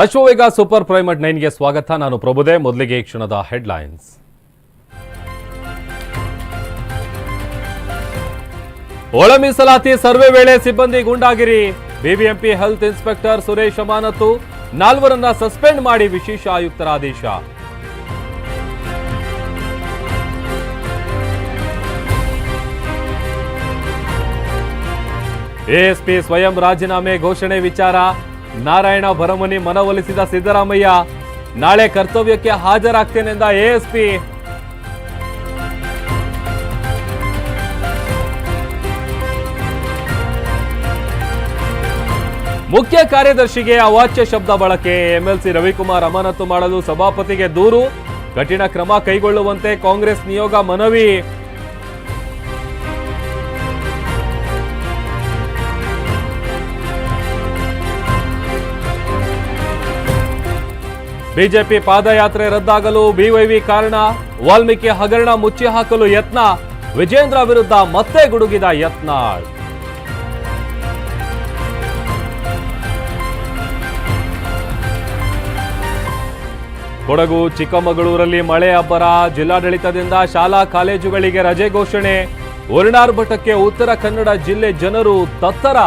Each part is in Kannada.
ಅಶ್ವವೇಗ ಸೂಪರ್ ಪ್ರೈಮ್ ಅಟ್ ನೈನ್ಗೆ ಸ್ವಾಗತ. ನಾನು ಪ್ರಭುದೇ, ಮೊದಲಿಗೆ ಕ್ಷಣದ ಹೆಡ್ಲೈನ್ಸ್. ಒಳ ಮೀಸಲಾತಿ ಸರ್ವೆ ವೇಳೆ ಸಿಬ್ಬಂದಿ ಗುಂಡಾಗಿರಿ. ಬಿಬಿಎಂಪಿ ಹೆಲ್ತ್ ಇನ್ಸ್ಪೆಕ್ಟರ್ ಸುರೇಶ್ ಅಮಾನತು ನಾಲ್ವರನ್ನ ಸಸ್ಪೆಂಡ್ ಮಾಡಿ ವಿಶೇಷ ಆಯುಕ್ತರ ಆದೇಶ ಎಎಸ್ಪಿ ಸ್ವಯಂ ರಾಜೀನಾಮೆ ಘೋಷಣೆ ವಿಚಾರ. ನಾರಾಯಣ ಭರಮನಿ ಮನವೊಲಿಸಿದ ಸಿದ್ದರಾಮಯ್ಯ, ನಾಳೆ ಕರ್ತವ್ಯಕ್ಕೆ ಹಾಜರಾಗ್ತೇನೆಂದ ಎಎಸ್ಪಿ ಮುಖ್ಯ ಕಾರ್ಯದರ್ಶಿಗೆ ಅವಾಚ್ಯ ಶಬ್ದ ಬಳಕೆ, ಎಂಎಲ್ಸಿ ರವಿಕುಮಾರ್ ಅಮಾನತು ಮಾಡಲು ಸಭಾಪತಿಗೆ ದೂರು, ಕಠಿಣ ಕ್ರಮ ಕೈಗೊಳ್ಳುವಂತೆ ಕಾಂಗ್ರೆಸ್ ನಿಯೋಗ ಮನವಿ. ಬಿಜೆಪಿ ಪಾದಯಾತ್ರೆ ರದ್ದಾಗಲು ಬಿವೈವಿ ಕಾರಣ. ವಾಲ್ಮೀಕಿ ಹಗರಣ ಮುಚ್ಚಿ ಹಾಕಲು ಯತ್ನ. ವಿಜೇಂದ್ರ ವಿರುದ್ಧ ಮತ್ತೆ ಗುಡುಗಿದ ಯತ್ನ. ಕೊಡಗು, ಚಿಕ್ಕಮಗಳೂರಲ್ಲಿ ಮಳೆ ಅಬ್ಬರ. ಜಿಲ್ಲಾಡಳಿತದಿಂದ ಶಾಲಾ ಕಾಲೇಜುಗಳಿಗೆ ರಜೆ ಘೋಷಣೆ. ವರ್ಣಾರ್ಭಟಕ್ಕೆ ಉತ್ತರ ಕನ್ನಡ ಜಿಲ್ಲೆ ಜನರು ತತ್ತರ.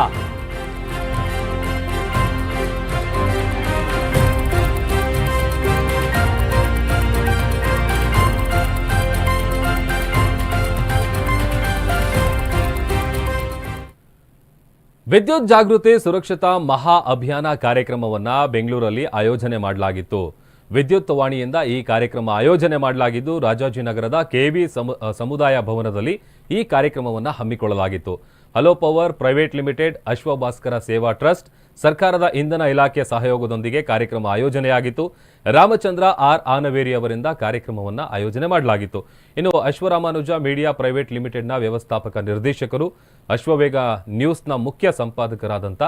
ವಿದ್ಯುತ್ ಜಾಗೃತಿ ಸುರಕ್ಷತಾ ಮಹಾ ಅಭಿಯಾನ ಕಾರ್ಯಕ್ರಮವನ್ನ ಬೆಂಗಳೂರಲ್ಲಿ ಆಯೋಜನೆ ಮಾಡಲಾಗಿತ್ತು. ವಿದ್ಯುತ್ ವಾಣಿಯಿಂದ ಈ ಕಾರ್ಯಕ್ರಮ ಆಯೋಜನೆ ಮಾಡಲಾಗಿದ್ದು, ರಾಜಾಜಿನಗರದ ಕೆವಿ ಸಮು- ಸಮುದಾಯ ಭವನದಲ್ಲಿ ಈ ಕಾರ್ಯಕ್ರಮವನ್ನು ಹಮ್ಮಿಕೊಳ್ಳಲಾಗಿತ್ತು. Hello power private limited Ashwabhaskara Seva trust, ಸರ್ಕಾರದ ಇಂಧನ ಇಲಾಖೆ ಸಹಯೋಗದೊಂದಿಗೆ ಕಾರ್ಯಕ್ರಮ ಆಯೋಜನೆಯಾಗಿತ್ತು. ರಾಮಚಂದ್ರ ಆರ್ ಆನವೇರಿ ಅವರಿಂದ ಕಾರ್ಯಕ್ರಮವನ್ನು ಆಯೋಜನೆ ಮಾಡಲಾಗಿತ್ತು. ಇನ್ನು ಅಶ್ವರಾಮಾನುಜ ಮೀಡಿಯಾ ಪ್ರೈವೇಟ್ ಲಿಮಿಟೆಡ್ನ ವ್ಯವಸ್ಥಾಪಕ ನಿರ್ದೇಶಕರು, ಅಶ್ವವೇಗ ನ್ಯೂಸ್ನ ಮುಖ್ಯ ಸಂಪಾದಕರಾದಂಥ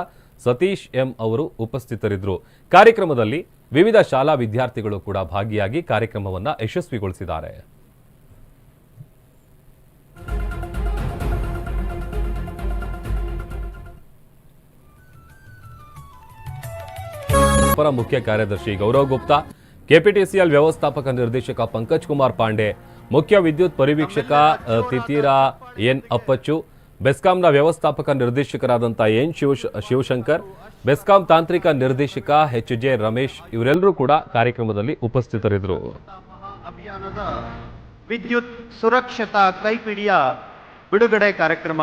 ಸತೀಶ್ ಎಂ ಅವರು ಉಪಸ್ಥಿತರಿದ್ದರು. ಕಾರ್ಯಕ್ರಮದಲ್ಲಿ ವಿವಿಧ ಶಾಲಾ ವಿದ್ಯಾರ್ಥಿಗಳು ಕೂಡ ಭಾಗಿಯಾಗಿ ಕಾರ್ಯಕ್ರಮವನ್ನು ಯಶಸ್ವಿಗೊಳಿಸಿದ್ದಾರೆ. ಅಪರ ಮುಖ್ಯ ಕಾರ್ಯದರ್ಶಿ ಗೌರವ್ ಗುಪ್ತಾ ಕೆಪಿಟಿಸಿಎಲ್ ವ್ಯವಸ್ಥಾಪಕ ನಿರ್ದೇಶಕ ಪಂಕಜ್ ಕುಮಾರ್ ಪಾಂಡೆ ಮುಖ್ಯ ವಿದ್ಯುತ್ ಪರಿವೀಕ್ಷಕ ಅ, ಎನ್ ಅಪ್ಪಚ್ಚು ಬೆಸ್ಕಾಂನ ವ್ಯವಸ್ಥಾಪಕ ನಿರ್ದೇಶಕರಾದಂಥ ಎನ್ ಶಿವ ಶಿವಶಂಕರ್ ಬೆಸ್ಕಾಂ ತಾಂತ್ರಿಕ ನಿರ್ದೇಶಕ ಎಚ್ ಜೆ ರಮೇಶ್ ಇವರೆಲ್ಲರೂ ಕೂಡ ಕಾರ್ಯಕ್ರಮದಲ್ಲಿ ಉಪಸ್ಥಿತರಿದ್ದರು. ಅಭಿಯಾನದ ವಿದ್ಯುತ್ ಸುರಕ್ಷತಾ ಕೈಪಿಡಿಯ ಬಿಡುಗಡೆ ಕಾರ್ಯಕ್ರಮ.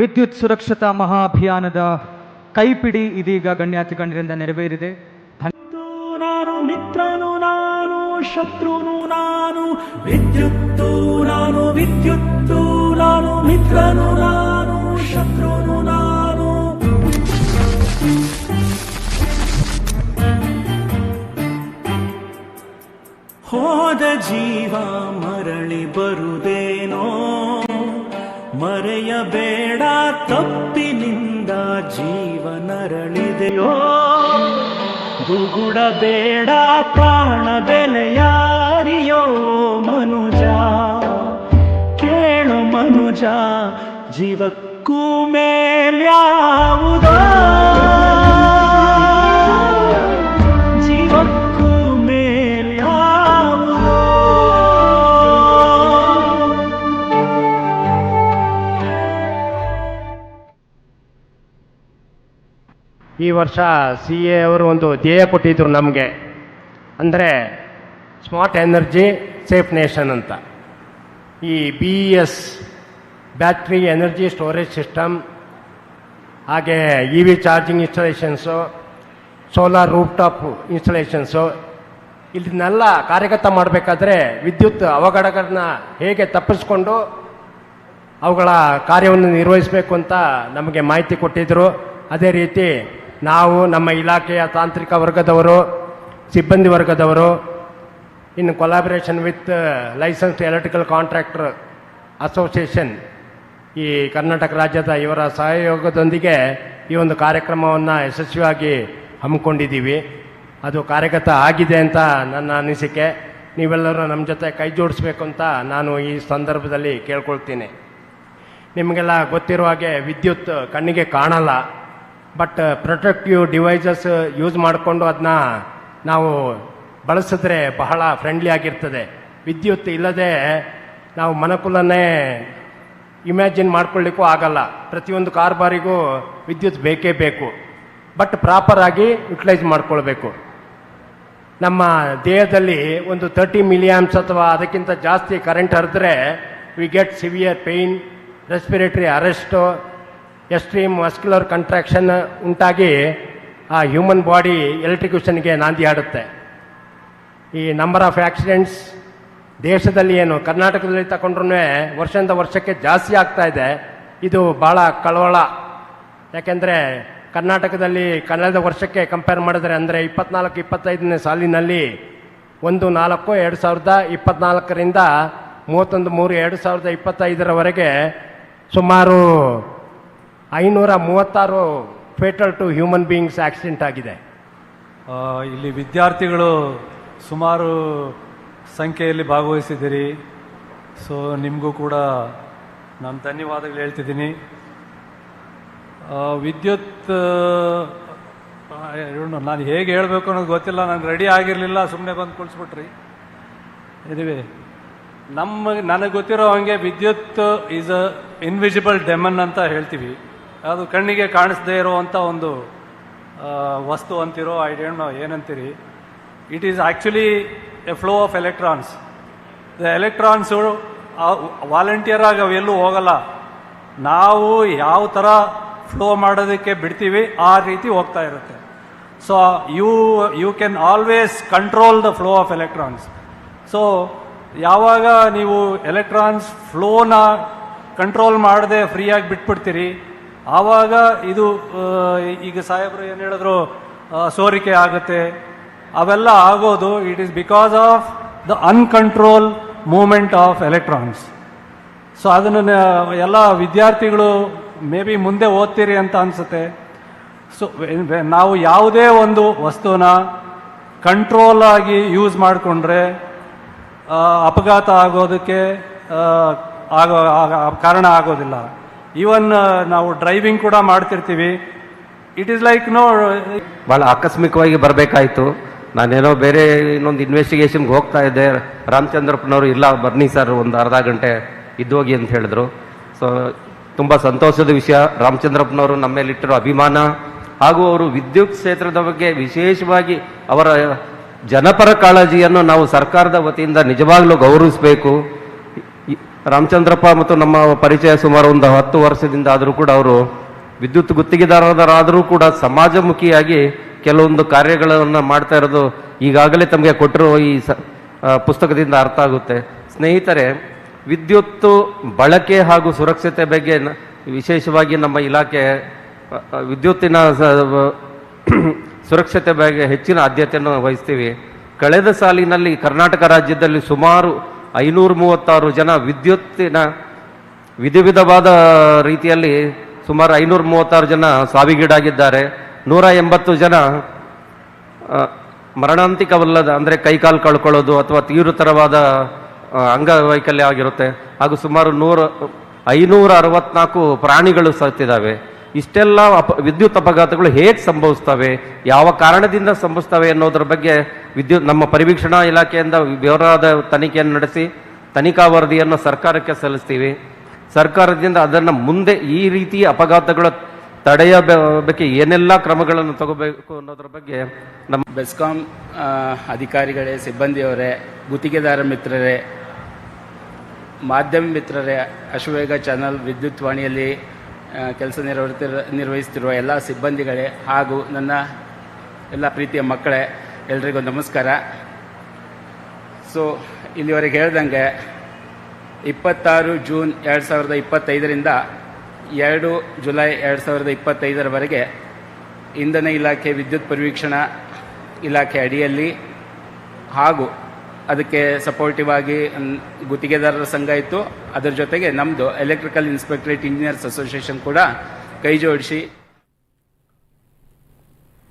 ವಿದ್ಯುತ್ ಸುರಕ್ಷತಾ ಮಹಾ ಅಭಿಯಾನದ ಕೈಪಿಡಿ ಇದೀಗ ಗಣ್ಯಾತಿ ಗಣ್ಯರಿಂದ ನೆರವೇರಿದೆ ನಾನು ಮಿತ್ರನು, ನಾನು ಶತ್ರುನು, ನಾನು ವಿದ್ಯುತ್ತು ನಾನು ವಿದ್ಯುತ್ತು, ನಾನು ಮಿತ್ರನು, ನಾನು ಶತ್ರುನು, ನಾನು ಹೋದ ಜೀವ ಮರಳಿ ಬರುದೇನೋ. ಮರೆಯಬೇಡ ತಪ್ಪಿನಿಂದ ಜೀವ ನರಳಿದೆಯೋ ದುಗುಡಬೇಡ ಪ್ರಾಣ ಬೆಲೆಯಾರಿಯೋ ಮನುಜ. ಕೇಳು ಮನುಜ ಜೀವಕ್ಕೂ ಮೇಲ್ಯಾವುದೋ ಈ ವರ್ಷ ಸಿ ಎ ಅವರು ಒಂದು ಧ್ಯೇಯ ಕೊಟ್ಟಿದ್ದರು ನಮಗೆ. ಅಂದರೆ ಸ್ಮಾರ್ಟ್ ಎನರ್ಜಿ, ಸೇಫ್ ನೇಷನ್ ಅಂತ. ಈ B S battery energy storage system, ಹಾಗೆ E V charging installations, solar rooftop installations ಇದನ್ನೆಲ್ಲ ಕಾರ್ಯಗತ ಮಾಡಬೇಕಾದ್ರೆ ವಿದ್ಯುತ್ ಅವಘಡಗಳನ್ನ ಹೇಗೆ ತಪ್ಪಿಸ್ಕೊಂಡು ಅವುಗಳ ಕಾರ್ಯವನ್ನು ನಿರ್ವಹಿಸಬೇಕು ಅಂತ ನಮಗೆ ಮಾಹಿತಿ ಕೊಟ್ಟಿದ್ದರು ಅದೇ ರೀತಿ ನಾವು ನಮ್ಮ ಇಲಾಖೆಯ ತಾಂತ್ರಿಕ ವರ್ಗದವರು, ಸಿಬ್ಬಂದಿ ವರ್ಗದವರು, ಇನ್ನು collaboration with licensed electrical contractor association ಈ ಕರ್ನಾಟಕ ರಾಜ್ಯದ ಇವರ ಸಹಯೋಗದೊಂದಿಗೆ ಈ ಒಂದು ಕಾರ್ಯಕ್ರಮವನ್ನು ಯಶಸ್ವಿಯಾಗಿ ಹಮ್ಮಿಕೊಂಡಿದ್ದೀವಿ. ಅದು ಕಾರ್ಯಗತ ಆಗಿದೆ ಅಂತ ನನ್ನ ಅನಿಸಿಕೆ. ನೀವೆಲ್ಲರೂ ನಮ್ಮ ಜೊತೆ ಕೈ ಜೋಡಿಸ್ಬೇಕು ಅಂತ ನಾನು ಈ ಸಂದರ್ಭದಲ್ಲಿ ಕೇಳ್ಕೊಳ್ತೀನಿ. ನಿಮಗೆಲ್ಲ ಗೊತ್ತಿರುವ ಹಾಗೆ ವಿದ್ಯುತ್ ಕಣ್ಣಿಗೆ ಕಾಣಲ್ಲ. ಬಟ್ ಪ್ರೊಟೆಕ್ಟಿವ್ ಡಿವೈಸಸ್ ಯೂಸ್ ಮಾಡಿಕೊಂಡು ಅದನ್ನ ನಾವು ಬಳಸಿದ್ರೆ ಬಹಳ ಫ್ರೆಂಡ್ಲಿ ಆಗಿರ್ತದೆ. ವಿದ್ಯುತ್ ಇಲ್ಲದೆ ನಾವು ಮನಕುಲನ್ನೇ ಇಮ್ಯಾಜಿನ್ ಮಾಡ್ಕೊಳ್ಳಿಕ್ಕೂ ಆಗಲ್ಲ. ಪ್ರತಿಯೊಂದು ಕಾರ್ಬಾರಿಗೂ ವಿದ್ಯುತ್ ಬೇಕೇ ಬೇಕು. ಬಟ್ ಪ್ರಾಪರ್ ಆಗಿ ಯುಟಿಲೈಸ್ ಮಾಡ್ಕೊಳ್ಬೇಕು. ನಮ್ಮ ದೇಹದಲ್ಲಿ ಒಂದು ತರ್ಟಿ ಮಿಲಿಯಾಮ್ಸ್ ಅಥವಾ ಅದಕ್ಕಿಂತ ಜಾಸ್ತಿ current ಹರಿದ್ರೆ we get severe pain respiratory arrest extreme muscular contraction ಉಂಟಾಗಿ ಆ ಹ್ಯೂಮನ್ ಬಾಡಿ ಎಲೆಕ್ಟ್ರಿಕ್ಯೂಷನ್ಗೆ ನಾಂದಿ ಆಡುತ್ತೆ ಈ ನಂಬರ್ ಆಫ್ ಆಕ್ಸಿಡೆಂಟ್ಸ್ ದೇಶದಲ್ಲಿ ಏನು, ಕರ್ನಾಟಕದಲ್ಲಿ ತಗೊಂಡ್ರೂ ವರ್ಷದಿಂದ ವರ್ಷಕ್ಕೆ ಜಾಸ್ತಿ ಆಗ್ತಾ ಇದೆ. ಇದು ಭಾಳ ಕಳವಳ. ಯಾಕೆಂದರೆ ಕರ್ನಾಟಕದಲ್ಲಿ ಕಳೆದ ವರ್ಷಕ್ಕೆ ಕಂಪೇರ್ ಮಾಡಿದ್ರೆ ಅಂದರೆ ಇಪ್ಪತ್ನಾಲ್ಕು, ಇಪ್ಪತ್ತೈದನೇ ಸಾಲಿನಲ್ಲಿ ಒಂದು, ನಾಲ್ಕು, ಎರಡು ಸಾವಿರದ ಇಪ್ಪತ್ನಾಲ್ಕರಿಂದ ಮೂವತ್ತೊಂದು, ಮೂರು, ಎರಡು ಸಾವಿರದ ಇಪ್ಪತ್ತೈದರವರೆಗೆ ಸುಮಾರು ಐನೂರ ಮೂವತ್ತಾರು fatal to human beings accident ಆಗಿದೆ. ಇಲ್ಲಿ ವಿದ್ಯಾರ್ಥಿಗಳು ಸುಮಾರು ಸಂಖ್ಯೆಯಲ್ಲಿ ಭಾಗವಹಿಸಿದ್ದೀರಿ. ಸೊ ನಿಮಗೂ ಕೂಡ ನಾನು ಧನ್ಯವಾದಗಳು ಹೇಳ್ತಿದ್ದೀನಿ. ವಿದ್ಯುತ್ ನಾನು ಹೇಗೆ ಹೇಳಬೇಕು ಅನ್ನೋದು ಗೊತ್ತಿಲ್ಲ, ನಾನು ರೆಡಿ ಆಗಿರಲಿಲ್ಲ ಸುಮ್ಮನೆ ಬಂದು ಕುಳಿಸ್ಬಿಟ್ರಿ. ಇದಿವೆ ನಮ್ಮ, ನನಗೆ ಗೊತ್ತಿರೋ ಹಾಗೆ ವಿದ್ಯುತ್ ಈಸ್ ಅ ಇನ್ವಿಸಿಬಲ್ ಡೆಮನ್ ಅಂತ ಹೇಳ್ತೀವಿ. ಅದು ಕಣ್ಣಿಗೆ ಕಾಣಿಸ್ದೇ ಇರುವಂಥ ಒಂದು ವಸ್ತು ಅಂತಿರೋ ಐ ಡೋಂಟ್ ನೋ ಏನಂತೀರಿ? It is actually a flow of electrons the electrons volunteer ಆಗಿ ಅವೆಲ್ಲೂ ಹೋಗಲ್ಲ. ನಾವು ಯಾವ ಥರ ಫ್ಲೋ ಮಾಡೋದಕ್ಕೆ ಬಿಡ್ತೀವಿ, ಆ ರೀತಿ ಹೋಗ್ತಾ ಇರುತ್ತೆ. So you you can always control the flow of electrons so ಯಾವಾಗ ನೀವು ಎಲೆಕ್ಟ್ರಾನ್ಸ್ ಫ್ಲೋನ ಕಂಟ್ರೋಲ್ ಮಾಡದೆ ಫ್ರೀಯಾಗಿ ಬಿಟ್ಬಿಡ್ತೀರಿ ಆವಾಗ ಇದು ಈಗ ಸಾಹೇಬರು ಏನು ಹೇಳಿದ್ರು ಸೋರಿಕೆ ಆಗುತ್ತೆ. ಅವೆಲ್ಲ ಆಗೋದು it is because of the uncontrol movement of electrons so ಅದನ್ನು, ಎಲ್ಲ ವಿದ್ಯಾರ್ಥಿಗಳು ಮೇ ಬಿ ಮುಂದೆ ಓದ್ತೀರಿ ಅಂತ ಅನಿಸುತ್ತೆ. ಸೊ ನಾವು ಯಾವುದೇ ಒಂದು ವಸ್ತುನ ಕಂಟ್ರೋಲ್ ಆಗಿ ಯೂಸ್ ಮಾಡಿಕೊಂಡ್ರೆ ಅಪಘಾತ ಆಗೋದಕ್ಕೆ ಆಗೋ, ಆಗ- ಕಾರಣ ಆಗೋದಿಲ್ಲ. ಈವನ್ ನಾವು ಡ್ರೈವಿಂಗ್ ಕೂಡ ಮಾಡ್ತಿರ್ತೀವಿ. ಇಟ್ ಈಸ್ ಲೈಕ್ ನೋ ಭಾಳ ಆಕಸ್ಮಿಕವಾಗಿ ಬರಬೇಕಾಯ್ತು. ನಾನೇನೋ ಬೇರೆ ಇನ್ನೊಂದು ಇನ್ವೆಸ್ಟಿಗೇಷನ್ಗೆ ಹೋಗ್ತಾ ಇದ್ದೆ. ರಾಮಚಂದ್ರಪ್ಪನವರು, ಇಲ್ಲ, ಬನ್ನಿ ಸರ್ ಒಂದು ಅರ್ಧ ಗಂಟೆ ಇದ್ದೋಗಿ ಅಂತ ಹೇಳಿದ್ರು. ಸೊ ತುಂಬ ಸಂತೋಷದ ವಿಷಯ. ರಾಮಚಂದ್ರಪ್ಪನವರು ನಮ್ಮ ಮೇಲಿಟ್ಟಿರೋ ಅಭಿಮಾನ ಹಾಗೂ ಅವರು ವಿದ್ಯುತ್ ಕ್ಷೇತ್ರದ ಬಗ್ಗೆ ವಿಶೇಷವಾಗಿ ಅವರ ಜನಪರ ಕಾಳಜಿಯನ್ನು ನಾವು ಸರ್ಕಾರದ ವತಿಯಿಂದ ನಿಜವಾಗ್ಲೂ ಗೌರವಿಸಬೇಕು. ರಾಮಚಂದ್ರಪ್ಪ ಮತ್ತು ನಮ್ಮ ಪರಿಚಯ ಸುಮಾರು ಒಂದು ಹತ್ತು ವರ್ಷದಿಂದ ಆದರೂ ಕೂಡ ಅವರು ವಿದ್ಯುತ್ ಗುತ್ತಿಗೆದಾರರಾದರೂ ಕೂಡ ಸಮಾಜಮುಖಿಯಾಗಿ ಕೆಲವೊಂದು ಕಾರ್ಯಗಳನ್ನು ಮಾಡ್ತಾ ಇರೋದು ಈಗಾಗಲೇ ತಮಗೆ ಕೊಟ್ಟಿರೋ ಈ ಪುಸ್ತಕದಿಂದ ಅರ್ಥ ಆಗುತ್ತೆ. ಸ್ನೇಹಿತರೆ, ವಿದ್ಯುತ್ತು ಬಳಕೆ ಹಾಗೂ ಸುರಕ್ಷತೆ ಬಗ್ಗೆ ವಿಶೇಷವಾಗಿ ನಮ್ಮ ಇಲಾಖೆ ವಿದ್ಯುತ್ತಿನ ಸುರಕ್ಷತೆ ಬಗ್ಗೆ ಹೆಚ್ಚಿನ ಆದ್ಯತೆಯನ್ನು ವಹಿಸ್ತೀವಿ. ಕಳೆದ ಸಾಲಿನಲ್ಲಿ ಕರ್ನಾಟಕ ರಾಜ್ಯದಲ್ಲಿ ಸುಮಾರು ಐನೂರ ಮೂವತ್ತಾರು ಜನ ವಿದ್ಯುತ್ತಿನ ವಿಧ ವಿಧವಾದ ರೀತಿಯಲ್ಲಿ ಸುಮಾರು ಐನೂರ ಮೂವತ್ತಾರು ಜನ ಸಾವಿಗೀಡಾಗಿದ್ದಾರೆ. ನೂರ ಎಂಬತ್ತು ಜನ ಮರಣಾಂತಿಕವಲ್ಲದ, ಅಂದರೆ ಕೈಕಾಲು ಕಳ್ಕೊಳ್ಳೋದು ಅಥವಾ ತೀವ್ರತರವಾದ ಅಂಗವೈಕಲ್ಯ ಆಗಿರುತ್ತೆ. ಹಾಗೂ ಸುಮಾರು ನೂರ, ಐನೂರ ಅರವತ್ನಾಲ್ಕು ಪ್ರಾಣಿಗಳು ಸತ್ತಿದ್ದಾವೆ. ಇಷ್ಟೆಲ್ಲ ಅಪ ವಿದ್ಯುತ್ ಅಪಘಾತಗಳು ಹೇಗೆ ಸಂಭವಿಸ್ತವೆ, ಯಾವ ಕಾರಣದಿಂದ ಸಂಭವಿಸ್ತವೆ ಅನ್ನೋದ್ರ ಬಗ್ಗೆ ವಿದ್ಯುತ್ ನಮ್ಮ ಪರಿವೀಕ್ಷಣಾ ಇಲಾಖೆಯಿಂದ ವಿವರವಾದ ತನಿಖೆಯನ್ನು ನಡೆಸಿ, ತನಿಖಾ ವರದಿಯನ್ನು ಸರ್ಕಾರಕ್ಕೆ ಸಲ್ಲಿಸ್ತೀವಿ. ಸರ್ಕಾರದಿಂದ ಅದನ್ನು ಮುಂದೆ ಈ ರೀತಿ ಅಪಘಾತಗಳು ತಡೆಯಬೇಕು ಏನೆಲ್ಲ ಕ್ರಮಗಳನ್ನು ತಗೋಬೇಕು ಅನ್ನೋದ್ರ ಬಗ್ಗೆ ನಮ್ಮ ಬೆಸ್ಕಾಂ ಅಧಿಕಾರಿಗಳೇ, ಸಿಬ್ಬಂದಿಯವರೇ, ಗುತ್ತಿಗೆದಾರ ಮಿತ್ರರೇ, ಮಾಧ್ಯಮ ಮಿತ್ರರೇ, ಅಶ್ವೇಗ ಚಾನಲ್ ವಿದ್ಯುತ್ ವಾಣಿಯಲ್ಲಿ ಕೆಲಸ ನಿರ್ವಹಿಸ್ತಿರ, ನಿರ್ವಹಿಸ್ತಿರುವ ಎಲ್ಲ ಸಿಬ್ಬಂದಿಗಳೇ ಹಾಗೂ ನನ್ನ ಎಲ್ಲ ಪ್ರೀತಿಯ ಮಕ್ಕಳೇ, ಎಲ್ರಿಗೂ ನಮಸ್ಕಾರ. ಸೊ ಇಲ್ಲಿವರೆಗೆ ಹೇಳ್ದಂಗೆ, ಇಪ್ಪತ್ತಾರು ಜೂನ್ ಎರಡು ಸಾವಿರದ ಇಪ್ಪತ್ತೈದರಿಂದ ಎರಡು ಜುಲೈ ಎರಡು ಸಾವಿರದ ಇಪ್ಪತ್ತೈದರವರೆಗೆ ಇಂಧನ ಇಲಾಖೆ ವಿದ್ಯುತ್ ಪರಿವೀಕ್ಷಣಾ ಇಲಾಖೆ ಅಡಿಯಲ್ಲಿ ಹಾಗೂ ಅದಕ್ಕೆ ಸಪೋರ್ಟಿವ್ ಆಗಿ ಗುತ್ತಿಗೆದಾರರ ಸಂಘ ಇತ್ತು. ಅದರ ಜೊತೆಗೆ ನಮ್ಮದು ಎಲೆಕ್ಟ್ರಿಕಲ್ ಇನ್ಸ್ಪೆಕ್ಟರೇಟ್ ಇಂಜಿನಿಯರ್ಸ್ ಅಸೋಸಿಯೇಷನ್ ಕೂಡ ಕೈ ಜೋಡಿಸಿ.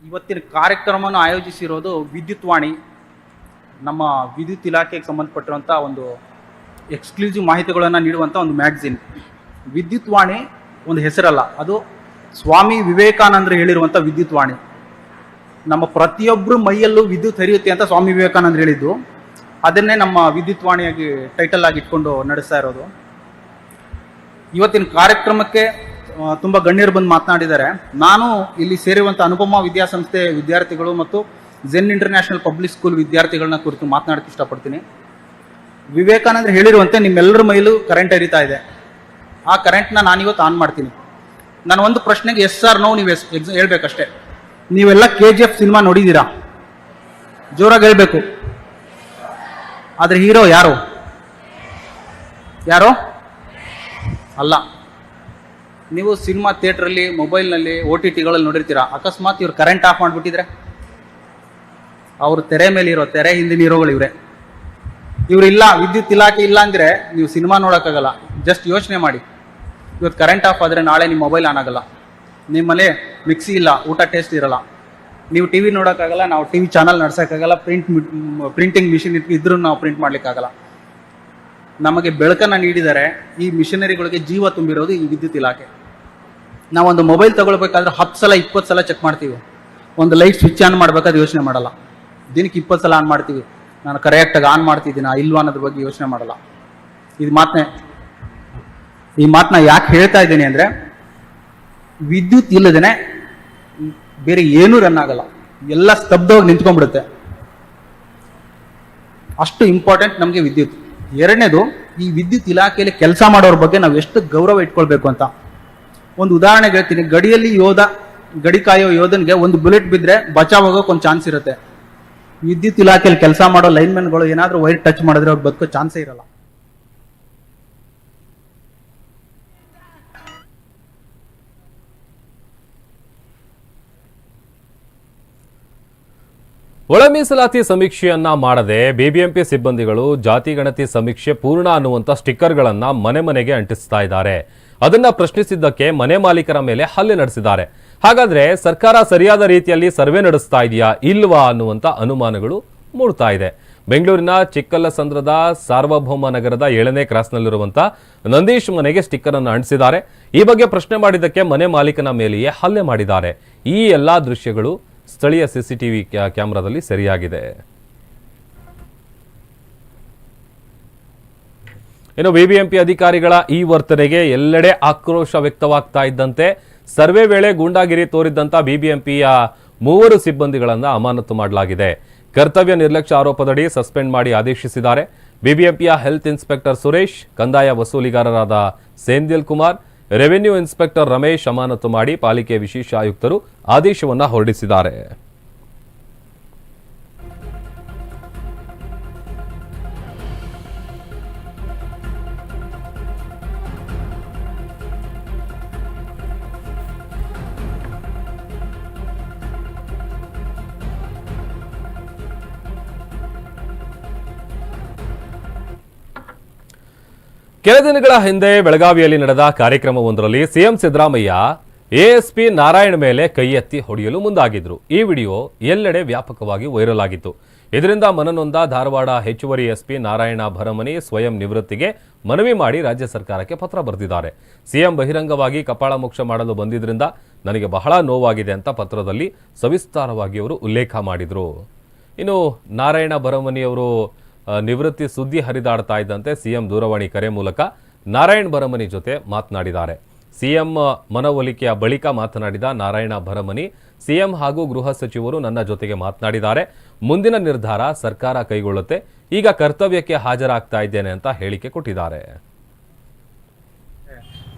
ಇವತ್ತಿನ ಕಾರ್ಯಕ್ರಮವನ್ನು ಆಯೋಜಿಸಿರೋದು ವಿದ್ಯುತ್ ವಾಣಿ ನಮ್ಮ ವಿದ್ಯುತ್ ಇಲಾಖೆಗೆ ಸಂಬಂಧಪಟ್ಟಿರುವಂಥ ಒಂದು ಎಕ್ಸ್ಕ್ಲೂಸಿವ್ ಮಾಹಿತಿಗಳನ್ನು ನೀಡುವಂಥ ಒಂದು ಮ್ಯಾಗ್ಝಿನ್ ವಿದ್ಯುತ್ ವಾಣಿ ಒಂದು ಹೆಸರಲ್ಲ, ಅದು ಸ್ವಾಮಿ ವಿವೇಕಾನಂದರು ಹೇಳಿರುವಂಥ ವಿದ್ಯುತ್ ವಾಣಿ ನಮ್ಮ ಪ್ರತಿಯೊಬ್ಬರು ಮೈಯಲ್ಲೂ ವಿದ್ಯುತ್ ಹರಿಯುತ್ತೆ ಅಂತ ಸ್ವಾಮಿ ವಿವೇಕಾನಂದರು ಹೇಳಿದ್ದು. ಅದನ್ನೇ ನಮ್ಮ ವಿದ್ಯುತ್ವಾಣಿಯಾಗಿ ಟೈಟಲ್ ಆಗಿ ಇಟ್ಕೊಂಡು ನಡೆಸ್ತಾ ಇರೋದು. ಇವತ್ತಿನ ಕಾರ್ಯಕ್ರಮಕ್ಕೆ ತುಂಬ ಗಣ್ಯರು ಬಂದು ಮಾತನಾಡಿದ್ದಾರೆ. ನಾನು ಇಲ್ಲಿ ಸೇರಿರುವಂಥ ಅನುಪಮ ವಿದ್ಯಾಸಂಸ್ಥೆ ವಿದ್ಯಾರ್ಥಿಗಳು ಮತ್ತು ಜೆನ್ ಇಂಟರ್ನ್ಯಾಷನಲ್ ಪಬ್ಲಿಕ್ ಸ್ಕೂಲ್ ವಿದ್ಯಾರ್ಥಿಗಳನ್ನ ಕುರಿತು ಮಾತನಾಡಕ್ಕೆ ಇಷ್ಟಪಡ್ತೀನಿ. ವಿವೇಕಾನಂದ್ರ ಹೇಳಿರುವಂತೆ ನಿಮ್ಮೆಲ್ಲರ ಮೈಲೂ ಕರೆಂಟ್ ಹರಿತಾ ಇದೆ. ಆ ಕರೆಂಟ್ನ ನಾನಿವತ್ತು ಆನ್ ಮಾಡ್ತೀನಿ. ನಾನು ಒಂದು ಪ್ರಶ್ನೆಗೆ ಎಸ್ ಆರ್ ನೋ ನೀವು ಎಸ್ ಎಕ್ಸ್ ಹೇಳ್ಬೇಕಷ್ಟೇ. ನೀವೆಲ್ಲ ಕೆ ಜಿ ಎಫ್ ಸಿನಿಮಾ ನೋಡಿದ್ದೀರಾ? ಜೋರಾಗಿ ಹೇಳ್ಬೇಕು. ಆದ್ರೆ ಹೀರೋ ಯಾರು? ಯಾರು? ಅಲ್ಲ. ನೀವು ಸಿನಿಮಾ ಥಿಯೇಟ್ರಲ್ಲಿ, ಮೊಬೈಲ್ನಲ್ಲಿ, ಓ ಟಿ ಟಿಗಳಲ್ಲಿ ನೋಡಿರ್ತೀರಾ? ಅಕಸ್ಮಾತ್ ಇವ್ರು ಕರೆಂಟ್ ಆಫ್ ಮಾಡಿಬಿಟ್ಟಿದ್ರೆ? ಅವ್ರ ತೆರೆ ಮೇಲೆ ಇರೋ ತೆರೆ ಹಿಂದಿನ ಹೀರೋಗಳು ಇವರೇ. ಇವ್ರು ಇಲ್ಲ, ವಿದ್ಯುತ್ ಇಲಾಖೆ ಇಲ್ಲ ಅಂದ್ರೆ ನೀವು ಸಿನಿಮಾ ನೋಡೋಕ್ಕಾಗಲ್ಲ. ಜಸ್ಟ್ ಯೋಚನೆ ಮಾಡಿ. ಇವತ್ತು ಕರೆಂಟ್ ಆಫ್ ಆದರೆ ನಾಳೆ ನಿಮ್ಮ ಮೊಬೈಲ್ ಆನ್ ಆಗಲ್ಲ. ನಿಮ್ಮಲ್ಲಿ ಮಿಕ್ಸಿ ಇಲ್ಲ, ಊಟ ಟೇಸ್ಟ್ ಇರಲ್ಲ. ನೀವು ಟಿ ವಿ ನೋಡೋಕ್ಕಾಗಲ್ಲ, ನಾವು ಟಿ ವಿ ಚಾನಲ್ ನಡ್ಸೋಕ್ಕಾಗಲ್ಲ ಪ್ರಿಂಟ್ ಪ್ರಿಂಟಿಂಗ್ ಮಿಷಿನ್ ಇದ್ರೂ ನಾವು ಪ್ರಿಂಟ್ ಮಾಡಲಿಕ್ಕಾಗಲ್ಲ. ನಮಗೆ ಬೆಳಕನ್ನು ನೀಡಿದರೆ ಈ ಮಿಷನರಿಗಳಿಗೆ ಜೀವ ತುಂಬಿರೋದು ಈ ವಿದ್ಯುತ್ ಇಲಾಖೆ. ನಾವೊಂದು ಮೊಬೈಲ್ ತಗೊಳ್ಬೇಕಾದ್ರೆ ಹತ್ತು ಸಲ, ಇಪ್ಪತ್ತು ಸಲ ಚೆಕ್ ಮಾಡ್ತೀವಿ. ಒಂದು ಲೈಟ್ ಸ್ವಿಚ್ ಆನ್ ಮಾಡ್ಬೇಕಾದ್ರೆ ಯೋಚನೆ ಮಾಡಲ್ಲ. ದಿನಕ್ಕೆ ಇಪ್ಪತ್ತು ಸಲ ಆನ್ ಮಾಡ್ತೀವಿ. ನಾನು ಕರೆಕ್ಟಾಗಿ ಆನ್ ಮಾಡ್ತಿದ್ದೀನಾ, ಇಲ್ವಾ ಅನ್ನೋದ್ರ ಬಗ್ಗೆ ಯೋಚನೆ ಮಾಡಲ್ಲ. ಇದು ಮಾತನ್ನೇ ಈ ಮಾತನ್ನ ಯಾಕೆ ಹೇಳ್ತಾ ಇದ್ದೀನಿ ಅಂದರೆ, ವಿದ್ಯುತ್ ಇಲ್ಲದೇನೆ ಬೇರೆ ಏನೂ ರನ್ ಆಗಲ್ಲ. ಎಲ್ಲ ಸ್ತಬ್ಧವಾಗಿ ನಿಂತ್ಕೊಂಡ್ಬಿಡುತ್ತೆ. ಅಷ್ಟು ಇಂಪಾರ್ಟೆಂಟ್ ನಮಗೆ ವಿದ್ಯುತ್. ಎರಡನೇದು, ಈ ವಿದ್ಯುತ್ ಇಲಾಖೆಯಲ್ಲಿ ಕೆಲಸ ಮಾಡೋರ ಬಗ್ಗೆ ನಾವು ಎಷ್ಟು ಗೌರವ ಇಟ್ಕೊಳ್ಬೇಕು ಅಂತ. ಒಂದು ಉದಾಹರಣೆಗೆ ಹೇಳ್ತೀನಿ. ಗಡಿಯಲ್ಲಿ ಯೋಧ, ಗಡಿ ಕಾಯೋ ಯೋಧನ್ಗೆ ಒಂದು ಬುಲೆಟ್ ಬಿದ್ದರೆ ಬಚಾವ್ ಆಗೋಕೆ ಒಂದು ಚಾನ್ಸ್ ಇರುತ್ತೆ. ವಿದ್ಯುತ್ ಇಲಾಖೆಯಲ್ಲಿ ಕೆಲಸ ಮಾಡೋ ಲೈನ್ಮನ್ಗಳು ಏನಾದರೂ ವೈರ್ ಟಚ್ ಮಾಡಿದ್ರೆ ಅವ್ರು ಬದುಕೋ ಚಾನ್ಸೇ ಇರಲ್ಲ. ಒಳ ಮೀಸಲಾತಿ ಸಮೀಕ್ಷೆಯನ್ನ ಮಾಡದೆ ಬಿಬಿಎಂಪಿ ಸಿಬ್ಬಂದಿಗಳು ಜಾತಿ ಗಣತಿ ಸಮೀಕ್ಷೆ ಪೂರ್ಣ ಅನ್ನುವಂತ ಸ್ಟಿಕ್ಕರ್ಗಳನ್ನ ಮನೆ ಮನೆಗೆ ಅಂಟಿಸ್ತಾ ಇದ್ದಾರೆ. ಅದನ್ನ ಪ್ರಶ್ನಿಸಿದ್ದಕ್ಕೆ ಮನೆ ಮಾಲೀಕರ ಮೇಲೆ ಹಲ್ಲೆ ನಡೆಸಿದ್ದಾರೆ. ಹಾಗಾದ್ರೆ ಸರ್ಕಾರ ಸರಿಯಾದ ರೀತಿಯಲ್ಲಿ ಸರ್ವೆ ನಡೆಸ್ತಾ ಇದೆಯಾ ಇಲ್ವಾ ಅನ್ನುವಂತ ಅನುಮಾನಗಳು ಮೂಡ್ತಾ ಇದೆ. ಬೆಂಗಳೂರಿನ ಚಿಕ್ಕಲ್ಲಸಂದ್ರದ ಸಾರ್ವಭೌಮ ನಗರದ ಏಳನೇ ಕ್ರಾಸ್ನಲ್ಲಿರುವಂಥ ನಂದೀಶ್ ಮನೆಗೆ ಸ್ಟಿಕ್ಕರ್ ಅನ್ನು ಅಂಟಿಸಿದ್ದಾರೆ. ಈ ಬಗ್ಗೆ ಪ್ರಶ್ನೆ ಮಾಡಿದ್ದಕ್ಕೆ ಮನೆ ಮಾಲೀಕನ ಮೇಲೆಯೇ ಹಲ್ಲೆ ಮಾಡಿದ್ದಾರೆ. ಈ ಎಲ್ಲಾ ದೃಶ್ಯಗಳು ಸ್ಥಳೀಯ ಸಿಸಿಟಿವಿ ಕ್ಯಾಮೆರಾದಲ್ಲಿ ಸೆರೆಯಾಗಿದೆ. ಇನ್ನು ಬಿಬಿಎಂಪಿ ಅಧಿಕಾರಿಗಳ ಈ ವರ್ತನೆಗೆ ಎಲ್ಲೆಡೆ ಆಕ್ರೋಶ ವ್ಯಕ್ತವಾಗ್ತಾ ಇದ್ದಂತೆ ಸರ್ವೆ ವೇಳೆ ಗೂಂಡಾಗಿರಿ ತೋರಿದ್ದಂಥ ಬಿಬಿಎಂಪಿಯ ಮೂವರು ಸಿಬ್ಬಂದಿಗಳನ್ನು ಅಮಾನತು ಮಾಡಲಾಗಿದೆ. ಕರ್ತವ್ಯ ನಿರ್ಲಕ್ಷ್ಯ ಆರೋಪದಡಿ ಸಸ್ಪೆಂಡ್ ಮಾಡಿ ಆದೇಶಿಸಿದ್ದಾರೆ. ಬಿಬಿಎಂಪಿಯ ಹೆಲ್ತ್ ಇನ್ಸ್ಪೆಕ್ಟರ್ ಸುರೇಶ್, ಕಂದಾಯ ವಸೂಲಿಗಾರರಾದ ಸೇಂದಿಲ್ ಕುಮಾರ್ ರೆವೆನ್ಯೂ ಇನ್ಸ್ಪೆಕ್ಟರ್ ರಮೇಶ್ ಅಮಾನತು ಮಾಡಿ ಪಾಲಿಕೆ ವಿಶೇಷ ಆಯುಕ್ತರು ಆದೇಶವನ್ನು ಹೊರಡಿಸಿದ್ದಾರೆ. ಕೆಲ ದಿನಗಳ ಹಿಂದೆ ಬೆಳಗಾವಿಯಲ್ಲಿ ನಡೆದ ಕಾರ್ಯಕ್ರಮವೊಂದರಲ್ಲಿ ಸಿಎಂ ಸಿದ್ದರಾಮಯ್ಯ ಎಎಸ್ಪಿ ನಾರಾಯಣ್ ಮೇಲೆ ಕೈ ಎತ್ತಿ ಹೊಡೆಯಲು ಮುಂದಾಗಿದ್ರು. ಈ ವಿಡಿಯೋ ಎಲ್ಲೆಡೆ ವ್ಯಾಪಕವಾಗಿ ವೈರಲ್ ಆಗಿತ್ತು. ಇದರಿಂದ ಮನನೊಂದ ಧಾರವಾಡ ಹೆಚ್ಚುವರಿ ಎಸ್ಪಿ ನಾರಾಯಣ ಭರಮನಿ ಸ್ವಯಂ ನಿವೃತ್ತಿಗೆ ಮನವಿ ಮಾಡಿ ರಾಜ್ಯ ಸರ್ಕಾರಕ್ಕೆ ಪತ್ರ ಬರೆದಿದ್ದಾರೆ. ಸಿಎಂ ಬಹಿರಂಗವಾಗಿ ಕಪಾಳ ಮೋಕ್ಷ ಮಾಡಲು ಬಂದಿದ್ದರಿಂದ ನನಗೆ ಬಹಳ ನೋವಾಗಿದೆ ಅಂತ ಪತ್ರದಲ್ಲಿ ಸವಿಸ್ತಾರವಾಗಿ ಅವರು ಉಲ್ಲೇಖ ಮಾಡಿದರು. ಇನ್ನು ನಾರಾಯಣ ಭರಮನಿಯವರು ನಿವೃತ್ತಿ ಸುದ್ದಿ ಹರಿದಾಡ್ತಾ ಇದ್ದಂತೆ ಸಿಎಂ ದೂರವಾಣಿ ಕರೆ ಮೂಲಕ ನಾರಾಯಣ್ ಭರಮನಿ ಜೊತೆ ಮಾತನಾಡಿದ್ದಾರೆ. ಸಿಎಂ ಮನವೊಲಿಕೆಯ ಬಳಿಕ ಮಾತನಾಡಿದ ನಾರಾಯಣ ಭರಮನಿ, ಸಿಎಂ ಹಾಗೂ ಗೃಹ ಸಚಿವರು ನನ್ನ ಜೊತೆಗೆ ಮಾತನಾಡಿದ್ದಾರೆ. ಮುಂದಿನ ನಿರ್ಧಾರ ಸರ್ಕಾರ ಕೈಗೊಳ್ಳುತ್ತೆ. ಈಗ ಕರ್ತವ್ಯಕ್ಕೆ ಹಾಜರಾಗ್ತಾ ಇದ್ದೇನೆ ಅಂತ ಹೇಳಿಕೆ ಕೊಟ್ಟಿದ್ದಾರೆ.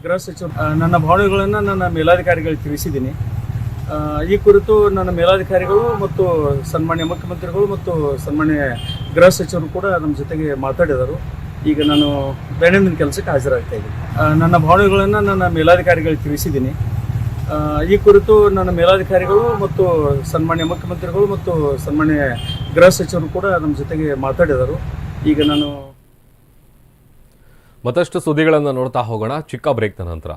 ಗೃಹ ಸಚಿವರು ನನ್ನ ಭಾವನೆಗಳನ್ನು ನನ್ನ ಮೇಲಾಧಿಕಾರಿಗಳಿಗೆ ತಿಳಿಸಿದ್ದೀನಿ. ಈ ಕುರಿತು ನನ್ನ ಮೇಲಾಧಿಕಾರಿಗಳು ಮತ್ತು ಸನ್ಮಾನ್ಯ ಮುಖ್ಯಮಂತ್ರಿಗಳು ಮತ್ತು ಸನ್ಮಾನ್ಯ ಗೃಹ ಸಚಿವರು ಕೂಡ ನಮ್ಮ ಜೊತೆಗೆ ಮಾತಾಡಿದರು. ಈಗ ನಾನು ದೈನಂದಿನ ಕೆಲಸಕ್ಕೆ ಹಾಜರಾಗ್ತಾ ಇದ್ದೀನಿ. ನನ್ನ ಭಾವನೆಗಳನ್ನು ನನ್ನ ಮೇಲಾಧಿಕಾರಿಗಳಿಗೆ ತಿಳಿಸಿದ್ದೀನಿ. ಈ ಕುರಿತು ನನ್ನ ಮೇಲಾಧಿಕಾರಿಗಳು ಮತ್ತು ಸನ್ಮಾನ್ಯ ಮುಖ್ಯಮಂತ್ರಿಗಳು ಮತ್ತು ಸನ್ಮಾನ್ಯ ಗೃಹ ಸಚಿವರು ಕೂಡ ನಮ್ಮ ಜೊತೆಗೆ ಮಾತಾಡಿದರು. ಈಗ ನಾನು ಮತ್ತಷ್ಟು ಸುದ್ದಿಗಳನ್ನು ನೋಡ್ತಾ ಹೋಗೋಣ. ಚಿಕ್ಕ ಬ್ರೇಕ್ನ ನಂತರ.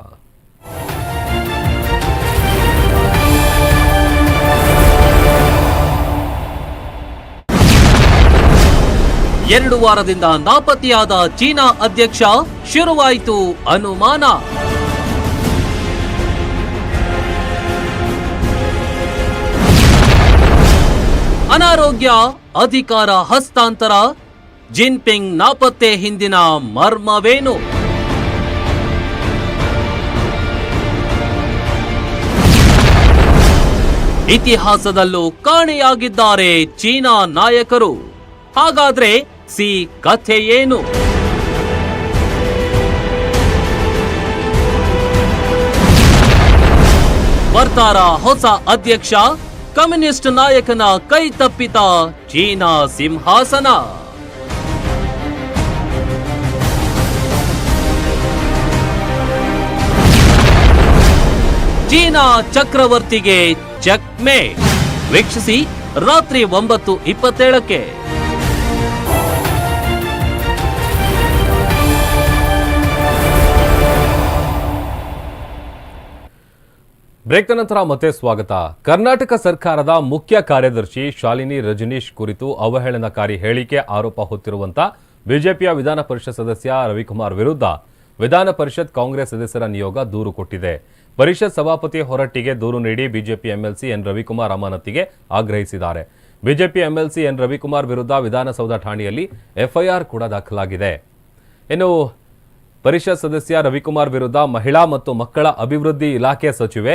ಎರಡು ವಾರದಿಂದ ನಾಪತ್ತೆಯಾದ ಚೀನಾ ಅಧ್ಯಕ್ಷ ಶುರುವಾಯಿತು ಅನುಮಾನ. ಅನಾರೋಗ್ಯ, ಅಧಿಕಾರ ಹಸ್ತಾಂತರ, ಜಿನ್ಪಿಂಗ್ ನಾಪತ್ತೆ ಹಿಂದಿನ ಮರ್ಮವೇನು? ಇತಿಹಾಸದಲ್ಲೂ ಕಾಣೆಯಾಗಿದ್ದಾರೆ ಚೀನಾ ನಾಯಕರು. ಹಾಗಾದ್ರೆ ಸಿ ಕಥೆ ಏನು? ಬರ್ತಾರ ಹೊಸ ಅಧ್ಯಕ್ಷ, ಕಮ್ಯುನಿಸ್ಟ್ ನಾಯಕನ ಕೈ ತಪ್ಪಿತ ಚೀನಾ ಸಿಂಹಾಸನ. ಚೀನಾ ಚಕ್ರವರ್ತಿಗೆ ಚಕ್ಮೆ ವೀಕ್ಷಿಸಿ, ರಾತ್ರಿ ಒಂಬತ್ತು ಇಪ್ಪತ್ತೇಳಕ್ಕೆ. ಬ್ರೇಕ್ ನಂತರ ಮತ್ತೆ ಸ್ವಾಗತ. ಕರ್ನಾಟಕ ಸರ್ಕಾರದ ಮುಖ್ಯ ಕಾರ್ಯದರ್ಶಿ ಶಾಲಿನಿ ರಜನೀಶ್ ಕುರಿತು ಅವಹೇಳನಕಾರಿ ಹೇಳಿಕೆ ಆರೋಪ ಹೊತ್ತಿರುವಂತ ಬಿಜೆಪಿಯ ವಿಧಾನ ಪರಿಷತ್ ಸದಸ್ಯ ರವಿಕುಮಾರ್ ವಿರುದ್ಧ ವಿಧಾನ ಪರಿಷತ್ ಕಾಂಗ್ರೆಸ್ ಸದಸ್ಯರ ನಿಯೋಗ ದೂರು ಕೊಟ್ಟಿದೆ. ಪರಿಷತ್ ಸಭಾಪತಿ ಹೊರಟ್ಟಿಗೆ ದೂರು ನೀಡಿ ಬಿಜೆಪಿ ಎಂಎಲ್ಸಿ ಎನ್ ರವಿಕುಮಾರ್ ಅಮಾನತಿಗೆ ಆಗ್ರಹಿಸಿದ್ದಾರೆ. ಬಿಜೆಪಿ ಎಂಎಲ್ಸಿ ಎನ್ ರವಿಕುಮಾರ್ ವಿರುದ್ಧ ವಿಧಾನಸೌಧ ಠಾಣೆಯಲ್ಲಿ ಎಫ್ಐಆರ್ ಕೂಡ ದಾಖಲಾಗಿದೆ. ಇನ್ನು ಪರಿಷತ್ ಸದಸ್ಯ ರವಿಕುಮಾರ್ ವಿರುದ್ಧ ಮಹಿಳಾ ಮತ್ತು ಮಕ್ಕಳ ಅಭಿವೃದ್ಧಿ ಇಲಾಖೆ ಸಚಿವೆ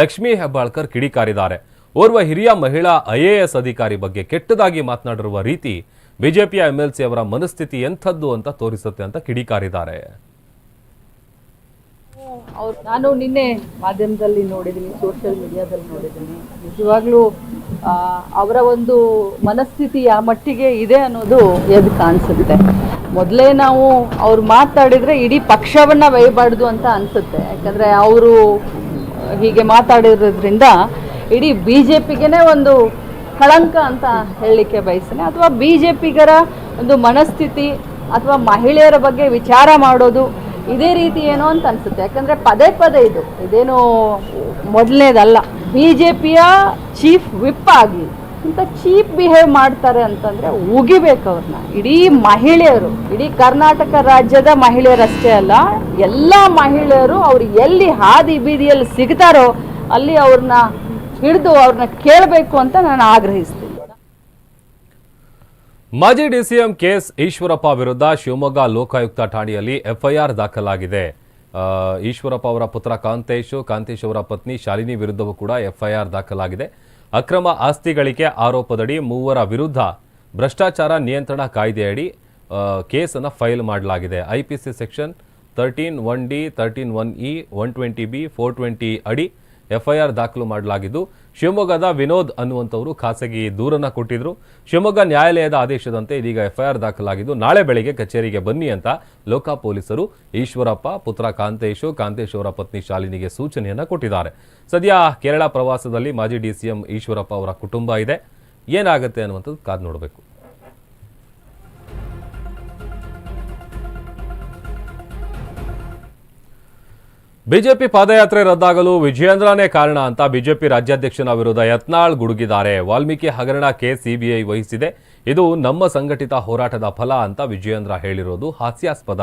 ಲಕ್ಷ್ಮೀ ಹೆಬ್ಬಾಳ್ಕರ್ ಕಿಡಿಕಾರಿದ್ದಾರೆ. ಓರ್ವ ಹಿರಿಯ ಮಹಿಳಾ ಐಎಎಸ್ ಅಧಿಕಾರಿ ಬಗ್ಗೆ ಕೆಟ್ಟದಾಗಿ ಮಾತನಾಡಿರುವ ರೀತಿ ಬಿಜೆಪಿಯ ಎಂಎಲ್ಸಿ ಅವರ ಮನಸ್ಥಿತಿ ಎಂಥದ್ದು ಅಂತ ತೋರಿಸುತ್ತೆ ಅಂತ ಕಿಡಿಕಾರಿದ್ದಾರೆ. ಅವ್ರು ನಾನು ನಿನ್ನೆ ಮಾಧ್ಯಮದಲ್ಲಿ ನೋಡಿದ್ದೀನಿ ಸೋಷಿಯಲ್ ಮೀಡಿಯಾದಲ್ಲಿ ನೋಡಿದ್ದೀನಿ. ನಿಜವಾಗ್ಲೂ ಅವರ ಒಂದು ಮನಸ್ಥಿತಿ ಯಾವ ಮಟ್ಟಿಗೆ ಇದೆ ಅನ್ನೋದು ಎದ್ದು ಕಾಣಿಸುತ್ತೆ. ಮೊದಲೇ ನಾವು ಅವ್ರು ಮಾತಾಡಿದರೆ ಇಡೀ ಪಕ್ಷವನ್ನ ಬೈಬಾರ್ದು ಅಂತ ಅನ್ಸುತ್ತೆ. ಯಾಕಂದ್ರೆ ಅವರು ಹೀಗೆ ಮಾತಾಡಿರೋದ್ರಿಂದ ಇಡೀ ಬಿ ಜೆ ಒಂದು ಕಳಂಕ ಅಂತ ಹೇಳಲಿಕ್ಕೆ ಬಯಸ್ತೇನೆ. ಅಥವಾ ಬಿ ಜೆ ಪಿಗರ ಒಂದು ಮನಸ್ಥಿತಿ ಅಥವಾ ಮಹಿಳೆಯರ ಬಗ್ಗೆ ವಿಚಾರ ಮಾಡೋದು ಇದೇ ರೀತಿ ಏನೋ ಅಂತ ಅನಿಸುತ್ತೆ. ಯಾಕಂದರೆ ಪದೇ ಪದೇ ಇದು. ಇದೇನು ಮೊದಲನೇದಲ್ಲ. ಬಿ ಜೆ ಪಿಯ ಚೀಫ್ ವಿಪ್ ಆಗಿ ಇಂಥ ಚೀಪ್ ಬಿಹೇವ್ ಮಾಡ್ತಾರೆ ಅಂತಂದ್ರೆ ಉಗಿಬೇಕು ಅವ್ರನ್ನ ಇಡೀ ಮಹಿಳೆಯರು, ಇಡೀ ಕರ್ನಾಟಕ ರಾಜ್ಯದ ಮಹಿಳೆಯರಷ್ಟೇ ಅಲ್ಲ, ಎಲ್ಲ ಮಹಿಳೆಯರು ಅವ್ರು ಎಲ್ಲಿ ಹಾದಿ ಬೀದಿಯಲ್ಲಿ ಸಿಗ್ತಾರೋ ಅಲ್ಲಿ ಅವ್ರನ್ನ ಹಿಡಿದು ಅವ್ರನ್ನ ಕೇಳಬೇಕು ಅಂತ ನಾನು ಆಗ್ರಹಿಸ್ತೀನಿ. ಮಾಜಿ ಡಿಸಿಎಂ ಕೆಎಸ್ ಈಶ್ವರಪ್ಪ ವಿರುದ್ಧ ಶಿವಮೊಗ್ಗ ಲೋಕಾಯುಕ್ತ ಠಾಣೆಯಲ್ಲಿ ಎಫ್ಐಆರ್ ದಾಖಲಾಗಿದೆ. ಈಶ್ವರಪ್ಪ ಅವರ ಪುತ್ರ ಕಾಂತೇಶ್ ಕಾಂತೇಶ್ ಅವರ ಪತ್ನಿ ಶಾಲಿನಿ ವಿರುದ್ಧವೂ ಕೂಡ ಎಫ್ಐಆರ್ ದಾಖಲಾಗಿದೆ. ಅಕ್ರಮ ಆಸ್ತಿ ಗಳಿಕೆ ಆರೋಪದಡಿ ಮೂವರ ವಿರುದ್ಧ ಭ್ರಷ್ಟಾಚಾರ ನಿಯಂತ್ರಣ ಕಾಯ್ದೆಯಡಿ ಕೇಸನ್ನು ಫೈಲ್ ಮಾಡಲಾಗಿದೆ. IPC section thirteen one D thirteen one E, one twenty B, four twenty ಅಡಿ ಎಫ್ಐಆರ್ ದಾಖಲು ಮಾಡಲಾಗಿದ್ದು, ಶಿವಮೊಗ್ಗದ ವಿನೋದ್ ಅನ್ನುವಂಥವರು ಖಾಸಗಿ ದೂರನ್ನು ಕೊಟ್ಟಿದ್ರು. ಶಿವಮೊಗ್ಗ ನ್ಯಾಯಾಲಯದ ಆದೇಶದಂತೆ ಇದೀಗ ಎಫ್ಐಆರ್ ದಾಖಲಾಗಿದ್ದು, ನಾಳೆ ಬೆಳಗ್ಗೆ ಕಚೇರಿಗೆ ಬನ್ನಿ ಅಂತ ಲೋಕಾ ಪೊಲೀಸರು ಈಶ್ವರಪ್ಪ, ಪುತ್ರ ಕಾಂತೇಶು, ಕಾಂತೇಶ್ ಅವರ ಪತ್ನಿ ಶಾಲಿನಿಗೆ ಸೂಚನೆಯನ್ನು ಕೊಟ್ಟಿದ್ದಾರೆ. ಸದ್ಯ ಕೇರಳ ಪ್ರವಾಸದಲ್ಲಿ ಮಾಜಿ ಡಿಸಿಎಂ ಈಶ್ವರಪ್ಪ ಅವರ ಕುಟುಂಬ ಇದೆ. ಏನಾಗುತ್ತೆ ಅನ್ನುವಂಥದ್ದು ಕಾದು ನೋಡಬೇಕು. ಬಿಜೆಪಿ ಪಾದಯಾತ್ರೆ ರದ್ದಾಗಲು ವಿಜಯೇಂದ್ರನೇ ಕಾರಣ ಅಂತ ಬಿಜೆಪಿ ರಾಜ್ಯಾಧ್ಯಕ್ಷನ ವಿರುದ್ಧ ಯತ್ನಾಳ್ ಗುಡುಗಿದ್ದಾರೆ. ವಾಲ್ಮೀಕಿ ಹಗರಣ ಕೇಸ್ ಸಿಬಿಐ ವಹಿಸಿದೆ. ಇದು ನಮ್ಮ ಸಂಘಟಿತ ಹೋರಾಟದ ಫಲ ಅಂತ ವಿಜಯೇಂದ್ರ ಹೇಳಿರೋದು ಹಾಸ್ಯಾಸ್ಪದ.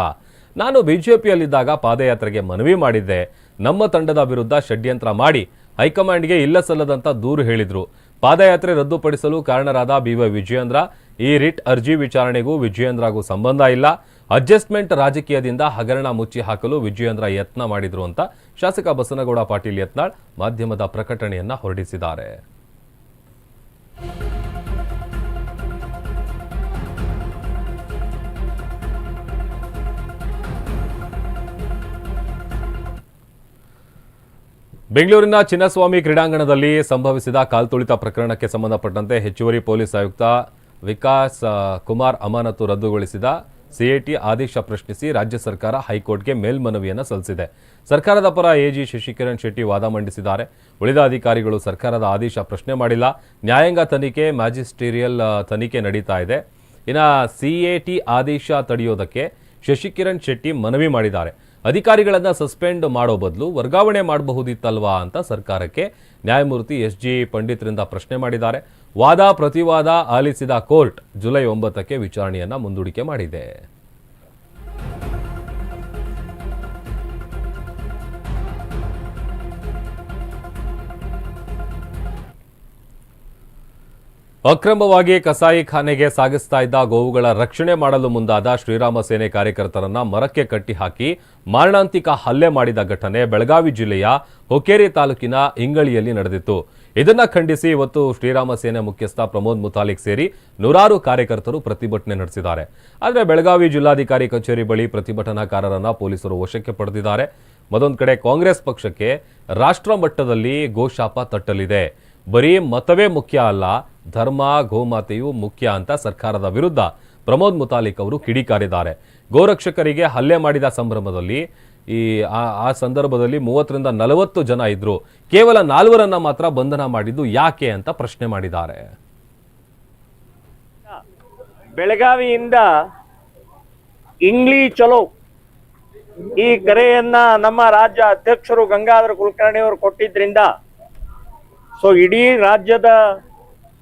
ನಾನು ಬಿಜೆಪಿಯಲ್ಲಿದ್ದಾಗ ಪಾದಯಾತ್ರೆಗೆ ಮನವಿ ಮಾಡಿದ್ದೆ. ನಮ್ಮ ತಂಡದ ವಿರುದ್ಧ ಷಡ್ಯಂತ್ರ ಮಾಡಿ ಹೈಕಮಾಂಡ್ಗೆ ಇಲ್ಲ ಸಲ್ಲದಂತ ದೂರು ಹೇಳಿದ್ರು. ಪಾದಯಾತ್ರೆ ರದ್ದುಪಡಿಸಲು ಕಾರಣರಾದ ಬಿವೈ ವಿಜಯೇಂದ್ರ. ಈ ರಿಟ್ ಅರ್ಜಿ ವಿಚಾರಣೆಗೂ ವಿಜಯೇಂದ್ರಗೂ ಸಂಬಂಧ ಇಲ್ಲ. ಅಡ್ಜಸ್ಟ್ಮೆಂಟ್ ರಾಜಕೀಯದಿಂದ ಹಗರಣ ಮುಚ್ಚಿ ಹಾಕಲು ವಿಜಯೇಂದ್ರ ಯತ್ನ ಮಾಡಿದ್ರು ಅಂತ ಶಾಸಕ ಬಸನಗೌಡ ಪಾಟೀಲ್ ಯತ್ನಾಳ್ ಮಾಧ್ಯಮದ ಪ್ರಕಟಣೆಯನ್ನ ಹೊರಡಿಸಿದ್ದಾರೆ. ಬೆಂಗಳೂರಿನ ಚಿನ್ನಸ್ವಾಮಿ ಕ್ರೀಡಾಂಗಣದಲ್ಲಿ ಸಂಭವಿಸಿದ ಕಾಲ್ತುಳಿತ ಪ್ರಕರಣಕ್ಕೆ ಸಂಬಂಧಪಟ್ಟಂತೆ ಹೆಚ್ಚುವರಿ ಪೊಲೀಸ್ ಆಯುಕ್ತ ವಿಕಾಸ್ ಕುಮಾರ್ ಅಮಾನತು ರದ್ದುಗೊಳಿಸಿದ ಸಿಐಟಿ ಆದೇಶ ಪ್ರಶ್ನಿಸಿ ರಾಜ್ಯ ಸರ್ಕಾರ ಹೈಕೋರ್ಟ್ಗೆ ಮೇಲ್ಮನವಿಯನ್ನು ಸಲ್ಲಿಸಿದೆ. ಸರ್ಕಾರದ ಪರ ಎಜಿ ಶಶಿಕಿರಣ್ ಶೆಟ್ಟಿ ವಾದ ಮಂಡಿಸಿದ್ದಾರೆ. ಉಳಿದ ಅಧಿಕಾರಿಗಳು ಸರ್ಕಾರದ ಆದೇಶ ಪ್ರಶ್ನೆ ಮಾಡಿಲ್ಲ. ನ್ಯಾಯಾಂಗ ತನಿಖೆ ಮ್ಯಾಜಿಸ್ಟೀರಿಯಲ್ ತನಿಖೆ ನಡೀತಾ ಇದೆ. ಇನ್ನು ಸಿಎಟಿ ಆದೇಶ ತಡೆಯೋದಕ್ಕೆ ಶಶಿಕಿರಣ್ ಶೆಟ್ಟಿ ಮನವಿ ಮಾಡಿದ್ದಾರೆ. ಅಧಿಕಾರಿಗಳನ್ನು ಸಸ್ಪೆಂಡ್ ಮಾಡೋ ಬದಲು ವರ್ಗಾವಣೆ ಮಾಡಬಹುದಿತ್ತಲ್ವಾ ಅಂತ ಸರ್ಕಾರಕ್ಕೆ ನ್ಯಾಯಮೂರ್ತಿ ಎಸ್ ಜಿ ಪಂಡಿತ್ರಿಂದ ಪ್ರಶ್ನೆ ಮಾಡಿದ್ದಾರೆ. ವಾದ ಪ್ರತಿವಾದ ಆಲಿಸಿದ ಕೋರ್ಟ್ ಜುಲೈ ಒಂಬತ್ತಕ್ಕೆ ವಿಚಾರಣೆಯನ್ನ ಮುಂದೂಡಿಕೆ ಮಾಡಿದೆ. ಅಕ್ರಮವಾಗಿ ಕಸಾಯಿಖಾನೆಗೆ ಸಾಗಿಸ್ತಾ ಇದ್ದ ಗೋವುಗಳ ರಕ್ಷಣೆ ಮಾಡಲು ಮುಂದಾದ ಶ್ರೀರಾಮ ಸೇನೆ ಕಾರ್ಯಕರ್ತರನ್ನ ಮರಕ್ಕೆ ಕಟ್ಟಿಹಾಕಿ ಮಾರಣಾಂತಿಕ ಹಲ್ಲೆ ಮಾಡಿದ ಘಟನೆ ಬೆಳಗಾವಿ ಜಿಲ್ಲೆಯ ಹೊಕೇರಿ ತಾಲೂಕಿನ ಇಂಗಳಿಯಲ್ಲಿ ನಡೆದಿತ್ತು. ಇದನ್ನ ಖಂಡಿಸಿ ಇವತ್ತು ಶ್ರೀರಾಮ ಸೇನೆ ಮುಖ್ಯಸ್ಥ ಪ್ರಮೋದ್ ಮುತಾಲಿಕ್ ಸೇರಿ ನೂರಾರು ಕಾರ್ಯಕರ್ತರು ಪ್ರತಿಭಟನೆ ನಡೆಸಿದ್ದಾರೆ. ಆದರೆ ಬೆಳಗಾವಿ ಜಿಲ್ಲಾಧಿಕಾರಿ ಕಚೇರಿ ಬಳಿ ಪ್ರತಿಭಟನಾಕಾರರನ್ನ ಪೊಲೀಸರು ವಶಕ್ಕೆ ಪಡೆದಿದ್ದಾರೆ. ಮತ್ತೊಂದು ಕಡೆ ಕಾಂಗ್ರೆಸ್ ಪಕ್ಷಕ್ಕೆ ರಾಷ್ಟ್ರ ಮಟ್ಟದಲ್ಲಿ ಗೋಶಾಪ ತಟ್ಟಲಿದೆ. ಬರೀ ಮತವೇ ಮುಖ್ಯ ಅಲ್ಲ, ಧರ್ಮ, ಗೋಮಾತೆಯು ಮುಖ್ಯ ಅಂತ ಸರ್ಕಾರದ ವಿರುದ್ಧ ಪ್ರಮೋದ್ ಮುತಾಲಿಕ್ ಅವರು ಕಿಡಿಕಾರಿದ್ದಾರೆ. ಗೋರಕ್ಷಕರಿಗೆ ಹಲ್ಲೆ ಮಾಡಿದ ಸಂಭ್ರಮದಲ್ಲಿ ಈ ಆ- ಸಂದರ್ಭದಲ್ಲಿ ಮೂವತ್ತರಿಂದ ನಲವತ್ತು ಜನ ಇದ್ರು. ಕೇವಲ ನಾಲ್ವರನ್ನ ಮಾತ್ರ ಬಂಧನ ಮಾಡಿದ್ದು ಯಾಕೆ ಅಂತ ಪ್ರಶ್ನೆ ಮಾಡಿದ್ದಾರೆ. ಬೆಳಗಾವಿಯಿಂದ ಇಂಗ್ಲಿ ಚಲೋ ಈ ಕರೆಯನ್ನ ನಮ್ಮ ರಾಜ್ಯ ಅಧ್ಯಕ್ಷರು ಗಂಗಾಧರ ಕುಲಕರ್ಣಿ ಅವರು ಕೊಟ್ಟಿದ್ರಿಂದ ಸೊ ಇಡೀ ರಾಜ್ಯದ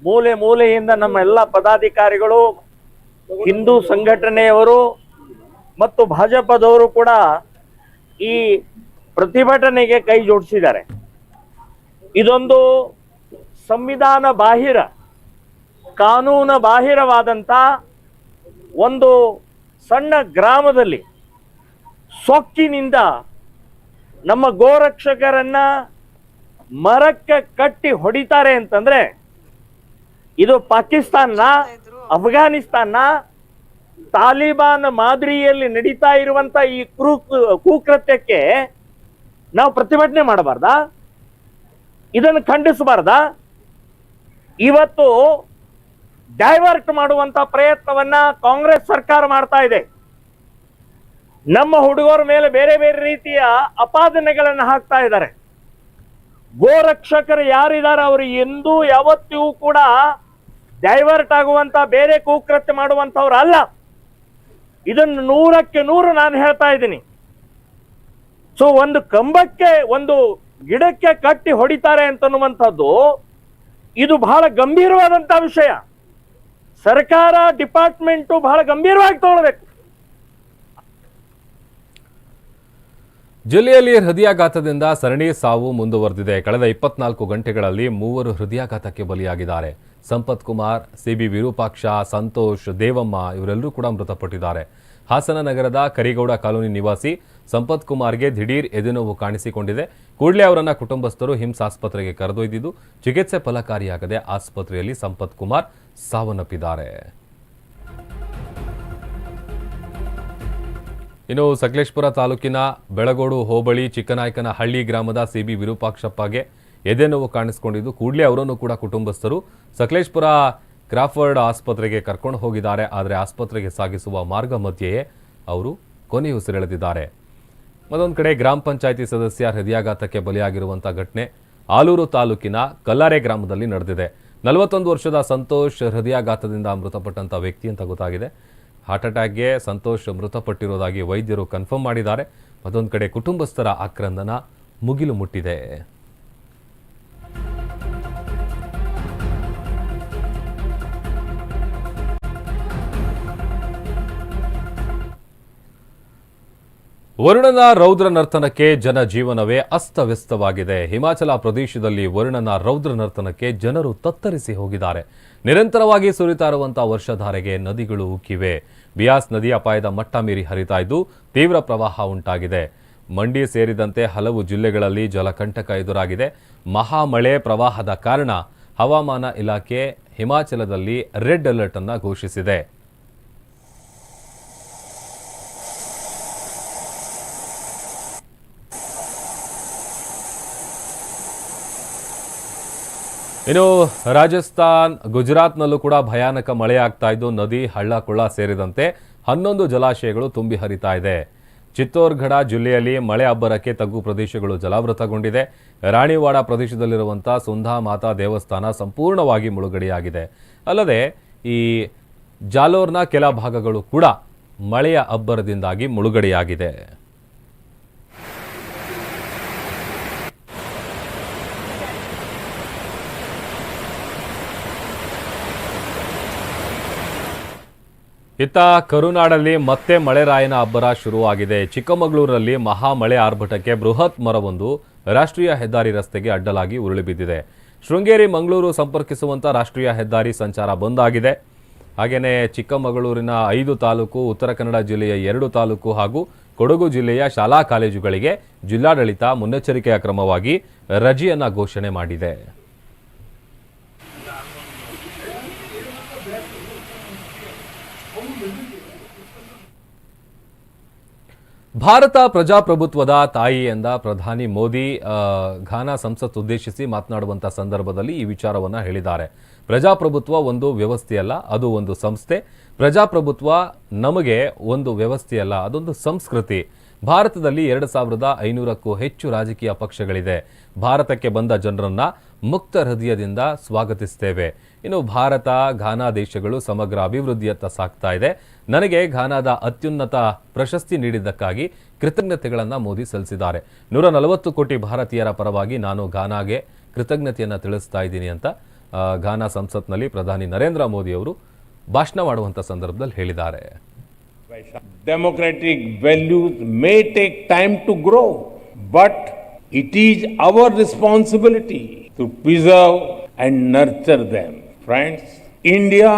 ಮೂಲೆ ಮೂಲೆಯಿಂದ ನಮ್ಮ ಎಲ್ಲ ಪದಾಧಿಕಾರಿಗಳು, ಹಿಂದೂ ಸಂಘಟನೆಯವರು ಮತ್ತು ಭಾಜಪದವರು ಕೂಡ ಈ ಪ್ರತಿಭಟನೆಗೆ ಕೈ ಜೋಡಿಸಿದ್ದಾರೆ. ಇದೊಂದು ಸಂವಿಧಾನ ಬಾಹಿರ ಕಾನೂನ ಬಾಹಿರವಾದಂಥ ಒಂದು ಸಣ್ಣ ಗ್ರಾಮದಲ್ಲಿ ಸೊಕ್ಕಿನಿಂದ ನಮ್ಮ ಗೋರಕ್ಷಕರನ್ನ ಮರಕ್ಕೆ ಕಟ್ಟಿ ಹೊಡಿತಾರೆ ಅಂತಂದ್ರೆ ಇದು ಪಾಕಿಸ್ತಾನ ಅಫ್ಘಾನಿಸ್ತಾನ ತಾಲಿಬಾನ್ ಮಾದರಿಯಲ್ಲಿ ನಡೀತಾ ಇರುವಂತ ಈ ಕುಕೃತ್ಯಕ್ಕೆ ನಾವು ಪ್ರತಿಭಟನೆ ಮಾಡಬಾರ್ದಾ? ಇದನ್ನು ಖಂಡಿಸಬಾರ್ದಾ? ಇವತ್ತು ಡೈವರ್ಟ್ ಮಾಡುವಂತ ಪ್ರಯತ್ನವನ್ನ ಕಾಂಗ್ರೆಸ್ ಸರ್ಕಾರ ಮಾಡ್ತಾ ಇದೆ. ನಮ್ಮ ಹುಡುಗರ ಮೇಲೆ ಬೇರೆ ಬೇರೆ ರೀತಿಯ ಅಪಾದನೆಗಳನ್ನು ಹಾಕ್ತಾ ಇದ್ದಾರೆ. ಗೋರಕ್ಷಕರು ಯಾರಿದ್ದಾರೆ ಅವರು ಎಂದೂ ಯಾವತ್ತಿಗೂ ಕೂಡ ಡೈವರ್ಟ್ ಆಗುವಂತ, ಬೇರೆ ಕುಕೃತ್ಯ ಮಾಡುವಂತವ್ರು ಅಲ್ಲ. ಇದನ್ನು ನೂರಕ್ಕೆ ನೂರು ನಾನು ಹೇಳ್ತಾ ಇದ್ದೀನಿ. ಸೊ ಒಂದು ಕಂಬಕ್ಕೆ, ಒಂದು ಗಿಡಕ್ಕೆ ಕಟ್ಟಿ ಹೊಡಿತಾರೆ ಅಂತನ್ನುವಂಥದ್ದು ಇದು ಬಹಳ ಗಂಭೀರವಾದಂಥ ವಿಷಯ. ಸರ್ಕಾರ, ಡಿಪಾರ್ಟ್ಮೆಂಟು ಬಹಳ ಗಂಭೀರವಾಗಿ ತಗೊಳ್ಬೇಕು. ಜಿಲ್ಲೆಯಲ್ಲಿ ಹೃದಯಾಘಾತದಿಂದ ಸರಣಿ ಸಾವು ಮುಂದುವರೆದಿದೆ. ಕಳೆದ ಇಪ್ಪತ್ನಾಲ್ಕು ಗಂಟೆಗಳಲ್ಲಿ ಮೂವರು ಹೃದಯಾಘಾತಕ್ಕೆ ಬಲಿಯಾಗಿದ್ದಾರೆ. ಸಂಪತ್ ಕುಮಾರ್ ಸಿಬಿ ವಿರೂಪಾಕ್ಷ, ಸಂತೋಷ್, ದೇವಮ್ಮ ಇವರೆಲ್ಲರೂ ಕೂಡ ಮೃತಪಟ್ಟಿದ್ದಾರೆ. ಹಾಸನ ನಗರದ ಕರಿಗೌಡ ಕಾಲೋನಿ ನಿವಾಸಿ ಸಂಪತ್ ಕುಮಾರ್ಗೆ ದಿಢೀರ್ ಎದೆನೋವು ಕಾಣಿಸಿಕೊಂಡಿದೆ. ಕೂಡಲೇ ಅವರನ್ನ ಕುಟುಂಬಸ್ಥರು ಹಿಮ್ಸ್ ಆಸ್ಪತ್ರೆಗೆ ಕರೆದೊಯ್ದಿದ್ದು, ಚಿಕಿತ್ಸೆ ಫಲಕಾರಿಯಾಗದೆ ಆಸ್ಪತ್ರೆಯಲ್ಲಿ ಸಂಪತ್ ಕುಮಾರ್ ಸಾವನ್ನಪ್ಪಿದ್ದಾರೆ. ಇನ್ನು ಸಕಲೇಶ್ಪುರ ತಾಲೂಕಿನ ಬೆಳಗೋಡು ಹೋಬಳಿ ಚಿಕ್ಕನಾಯಕನಹಳ್ಳಿ ಗ್ರಾಮದ ಸಿಬಿ ವಿರೂಪಾಕ್ಷಪ್ಪಗೆ ಎದೆನೋವು ಕಾಣಿಸ್ಕೊಂಡಿದ್ದು, ಕೂಡಲೇ ಅವರನ್ನು ಕೂಡ ಕುಟುಂಬಸ್ಥರು ಸಕಲೇಶ್ಪುರ ಕ್ರಾಫರ್ಡ್ ಆಸ್ಪತ್ರೆಗೆ ಕರ್ಕೊಂಡು ಹೋಗಿದ್ದಾರೆ. ಆದರೆ ಆಸ್ಪತ್ರೆಗೆ ಸಾಗಿಸುವ ಮಾರ್ಗ ಮಧ್ಯೆಯೇ ಅವರು ಕೊನೆಯುಸಿರೆಳೆದಿದ್ದಾರೆ ಮತ್ತೊಂದು ಕಡೆ ಗ್ರಾಮ ಪಂಚಾಯಿತಿ ಸದಸ್ಯ ಹೃದಯಾಘಾತಕ್ಕೆ ಬಲಿಯಾಗಿರುವಂಥ ಘಟನೆ ಆಲೂರು ತಾಲೂಕಿನ ಕಲ್ಲಾರೆ ಗ್ರಾಮದಲ್ಲಿ ನಡೆದಿದೆ. ನಲವತ್ತೊಂದು ವರ್ಷದ ಸಂತೋಷ್ ಹೃದಯಾಘಾತದಿಂದ ಮೃತಪಟ್ಟಂಥ ವ್ಯಕ್ತಿ ಅಂತ ಗೊತ್ತಾಗಿದೆ. ಹಾರ್ಟ್ ಅಟ್ಯಾಕ್ಗೆ ಸಂತೋಷ್ ಮೃತಪಟ್ಟಿರೋದಾಗಿ ವೈದ್ಯರು ಕನ್ಫರ್ಮ್ ಮಾಡಿದ್ದಾರೆ. ಮತ್ತೊಂದು ಕಡೆ ಕುಟುಂಬಸ್ಥರ ಆಕ್ರಂದನ ಮುಗಿಲು ಮುಟ್ಟಿದೆ. ವರುಣನ ರೌದ್ರ ನರ್ತನಕ್ಕೆ ಜನಜೀವನವೇ ಅಸ್ತವ್ಯಸ್ತವಾಗಿದೆ. ಹಿಮಾಚಲ ಪ್ರದೇಶದಲ್ಲಿ ವರುಣನ ರೌದ್ರ ನರ್ತನಕ್ಕೆ ಜನರು ತತ್ತರಿಸಿ ಹೋಗಿದ್ದಾರೆ. ನಿರಂತರವಾಗಿ ಸುರಿತಾ ಇರುವಂತಹ ವರ್ಷಧಾರೆಗೆ ನದಿಗಳು ಉಕ್ಕಿವೆ. ಬಿಯಾಸ್ ನದಿ ಅಪಾಯದ ಮಟ್ಟ ಮೀರಿ ಹರಿತಾ ಇದ್ದು ತೀವ್ರ ಪ್ರವಾಹ ಉಂಟಾಗಿದೆ. ಮಂಡಿ ಸೇರಿದಂತೆ ಹಲವು ಜಿಲ್ಲೆಗಳಲ್ಲಿ ಜಲಕಂಟಕ ಎದುರಾಗಿದೆ. ಮಹಾಮಳೆ ಪ್ರವಾಹದ ಕಾರಣ ಹವಾಮಾನ ಇಲಾಖೆ ಹಿಮಾಚಲದಲ್ಲಿ ರೆಡ್ ಅಲರ್ಟ್ ಅನ್ನು ಘೋಷಿಸಿದೆ. ಇನ್ನು ರಾಜಸ್ಥಾನ್, ಗುಜರಾತ್ನಲ್ಲೂ ಕೂಡ ಭಯಾನಕ ಮಳೆ ಆಗ್ತಾ ಇದ್ದು, ನದಿ, ಹಳ್ಳ, ಕೊಳ್ಳ ಸೇರಿದಂತೆ ಹನ್ನೊಂದು ಜಲಾಶಯಗಳು ತುಂಬಿ ಹರಿತಾ ಇದೆ. ಚಿತ್ತೋರ್ಗಢ ಜಿಲ್ಲೆಯಲ್ಲಿ ಮಳೆ ಅಬ್ಬರಕ್ಕೆ ತಗ್ಗು ಪ್ರದೇಶಗಳು ಜಲಾವೃತಗೊಂಡಿದೆ. ರಾಣಿವಾಡ ಪ್ರದೇಶದಲ್ಲಿರುವಂಥ ಸುಂಧಾ ಮಾತಾ ದೇವಸ್ಥಾನ ಸಂಪೂರ್ಣವಾಗಿ ಮುಳುಗಡೆಯಾಗಿದೆ. ಅಲ್ಲದೆ ಈ ಜಾಲೋರ್ನ ಕೆಲ ಭಾಗಗಳು ಕೂಡ ಮಳೆಯ ಅಬ್ಬರದಿಂದಾಗಿ ಮುಳುಗಡೆಯಾಗಿದೆ. ಇತ್ತ ಕರುನಾಡಲ್ಲಿ ಮತ್ತೆ ಮಳೆರಾಯನ ಅಬ್ಬರ ಶುರುವಾಗಿದೆ. ಚಿಕ್ಕಮಗಳೂರಲ್ಲಿ ಮಹಾ ಮಳೆ ಆರ್ಭಟಕ್ಕೆ ಬೃಹತ್ ಮರವೊಂದು ರಾಷ್ಟ್ರೀಯ ಹೆದ್ದಾರಿ ರಸ್ತೆಗೆ ಅಡ್ಡಲಾಗಿ ಉರುಳಿ ಬಿದ್ದಿದೆ. ಶೃಂಗೇರಿ, ಮಂಗಳೂರು ಸಂಪರ್ಕಿಸುವಂತ ರಾಷ್ಟ್ರೀಯ ಹೆದ್ದಾರಿ ಸಂಚಾರ ಬಂದ್ ಆಗಿದೆ. ಹಾಗೆಯೇ ಚಿಕ್ಕಮಗಳೂರಿನ ಐದು ತಾಲೂಕು, ಉತ್ತರ ಕನ್ನಡ ಜಿಲ್ಲೆಯ ಎರಡು ತಾಲೂಕು ಹಾಗೂ ಕೊಡಗು ಜಿಲ್ಲೆಯ ಶಾಲಾ ಕಾಲೇಜುಗಳಿಗೆ ಜಿಲ್ಲಾಡಳಿತ ಮುನ್ನೆಚ್ಚರಿಕೆಯ ಕ್ರಮವಾಗಿ ರಜೆಯನ್ನ ಘೋಷಣೆ ಮಾಡಿದೆ. ಭಾರತ ಪ್ರಜಾಪ್ರಭುತ್ವದ ತಾಯಿ ಎಂದ ಪ್ರಧಾನಿ ಮೋದಿ ಘಾನಾ ಸಂಸತ್ ಉದ್ದೇಶಿಸಿ ಮಾತನಾಡುವಂತ ಸಂದರ್ಭದಲ್ಲಿ ಈ ವಿಚಾರವನ್ನು ಹೇಳಿದ್ದಾರೆ. ಪ್ರಜಾಪ್ರಭುತ್ವ ಒಂದು ವ್ಯವಸ್ಥೆಯಲ್ಲ, ಅದು ಒಂದು ಸಂಸ್ಥೆ. ಪ್ರಜಾಪ್ರಭುತ್ವ ನಮಗೆ ಒಂದು ವ್ಯವಸ್ಥೆಯಲ್ಲ, ಅದೊಂದು ಸಂಸ್ಕೃತಿ. ಭಾರತದಲ್ಲಿ ಎರಡು ಸಾವಿರದ ಐನೂರಕ್ಕೂ ಹೆಚ್ಚು ರಾಜಕೀಯ ಪಕ್ಷಗಳಿದೆ. ಭಾರತಕ್ಕೆ ಬಂದ ಜನರನ್ನ ಮುಕ್ತ ಹೃದಯದಿಂದ ಸ್ವಾಗತಿಸ್ತೇವೆ. ಇನ್ನು ಭಾರತ ಘಾನಾ ದೇಶಗಳು ಸಮಗ್ರ ಅಭಿವೃದ್ಧಿಯತ್ತ ಸಾಗ್ತಾ ಇದೆ. ನನಗೆ ಘಾನಾದ ಅತ್ಯುನ್ನತ ಪ್ರಶಸ್ತಿ ನೀಡಿದ್ದಕ್ಕಾಗಿ ಕೃತಜ್ಞತೆಗಳನ್ನು ಮೋದಿ ಸಲ್ಲಿಸಿದ್ದಾರೆ. ನೂರ ನಲವತ್ತು ಕೋಟಿ ಭಾರತೀಯರ ಪರವಾಗಿ ನಾನು ಘಾನಾಗೆ ಕೃತಜ್ಞತೆಯನ್ನು ತಿಳಿಸ್ತಾ ಇದ್ದೀನಿ ಅಂತ ಘಾನಾ ಸಂಸತ್ನಲ್ಲಿ ಪ್ರಧಾನಿ ನರೇಂದ್ರ ಮೋದಿ ಅವರು ಭಾಷಣ ಮಾಡುವಂಥ ಸಂದರ್ಭದಲ್ಲಿ ಹೇಳಿದ್ದಾರೆ. Democratic values may take time to grow, but it is our responsibility. To preserve and nurture them. Friends, India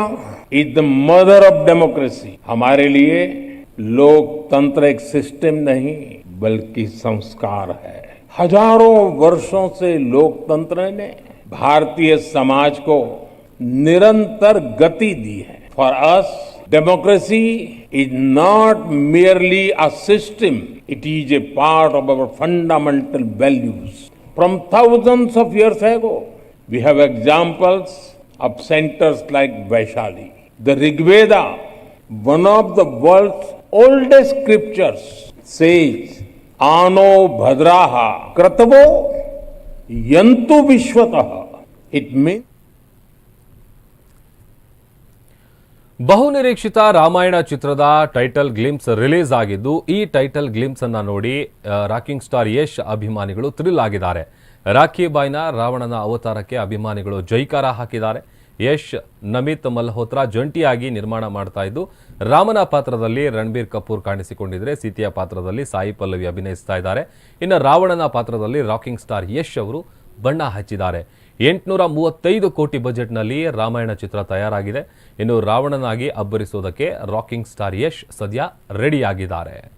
is the mother of democracy. हमारे लिए लोकतंत्र एक सिस्टम नहीं बल्कि संस्कार है हज़ारों वर्षों से लोकतंत्र ने भारतीय समाज को निरंतर गति दी है for us democracy is not merely a system it is a part of our fundamental values from thousands of years ago. We have examples of centers like vaishali. The rigveda one of the world's oldest scriptures says ano bhadraha kratavo yantu vishwatah it means ಬಹುನಿರೀಕ್ಷಿತ ರಾಮಾಯಣ ಚಿತ್ರದ ಟೈಟಲ್ ಗ್ಲಿಮ್ಸ್ ರಿಲೀಸ್ ಆಗಿದ್ದು, ಈ ಟೈಟಲ್ ಗ್ಲಿಮ್ಸ್ ಅನ್ನ ನೋಡಿ ರಾಕಿಂಗ್ ಸ್ಟಾರ್ ಯಶ್ ಅಭಿಮಾನಿಗಳು ಥ್ರಿಲ್ ಆಗಿದ್ದಾರೆ. ರಾಖಿ ಬಾಯ್ನ ರಾವಣನ ಅವತಾರಕ್ಕೆ ಅಭಿಮಾನಿಗಳು ಜೈಕಾರ ಹಾಕಿದ್ದಾರೆ. ಯಶ್, ನಮಿತ್ ಮಲ್ಹೋತ್ರಾ ಜಂಟಿಯಾಗಿ ನಿರ್ಮಾಣ ಮಾಡ್ತಾ ಇದ್ದು, ರಾಮನ ಪಾತ್ರದಲ್ಲಿ ರಣಬೀರ್ ಕಪೂರ್ ಕಾಣಿಸಿಕೊಂಡಿದ್ರೆ ಸೀತೆಯ ಪಾತ್ರದಲ್ಲಿ ಸಾಯಿ ಪಲ್ಲವಿ ಅಭಿನಯಿಸ್ತಾ ಇದ್ದಾರೆ. ಇನ್ನು ರಾವಣನ ಪಾತ್ರದಲ್ಲಿ ರಾಕಿಂಗ್ ಸ್ಟಾರ್ ಯಶ್ ಅವರು ಬಣ್ಣ ಹಚ್ಚಿದ್ದಾರೆ. ಎಂಟುನೂರ ಮೂವತ್ತೈದು ಕೋಟಿ ಬಜೆಟ್ನಲ್ಲಿ ರಾಮಾಯಣ ಚಿತ್ರ ತಯಾರಾಗಿದೆ. ಇನ್ನು ರಾವಣನಾಗಿ ಅಬ್ಬರಿಸೋದಕ್ಕೆ ರಾಕಿಂಗ್ ಸ್ಟಾರ್ ಯಶ್ ಸದ್ಯ ರೆಡಿಯಾಗಿದ್ದಾರೆ.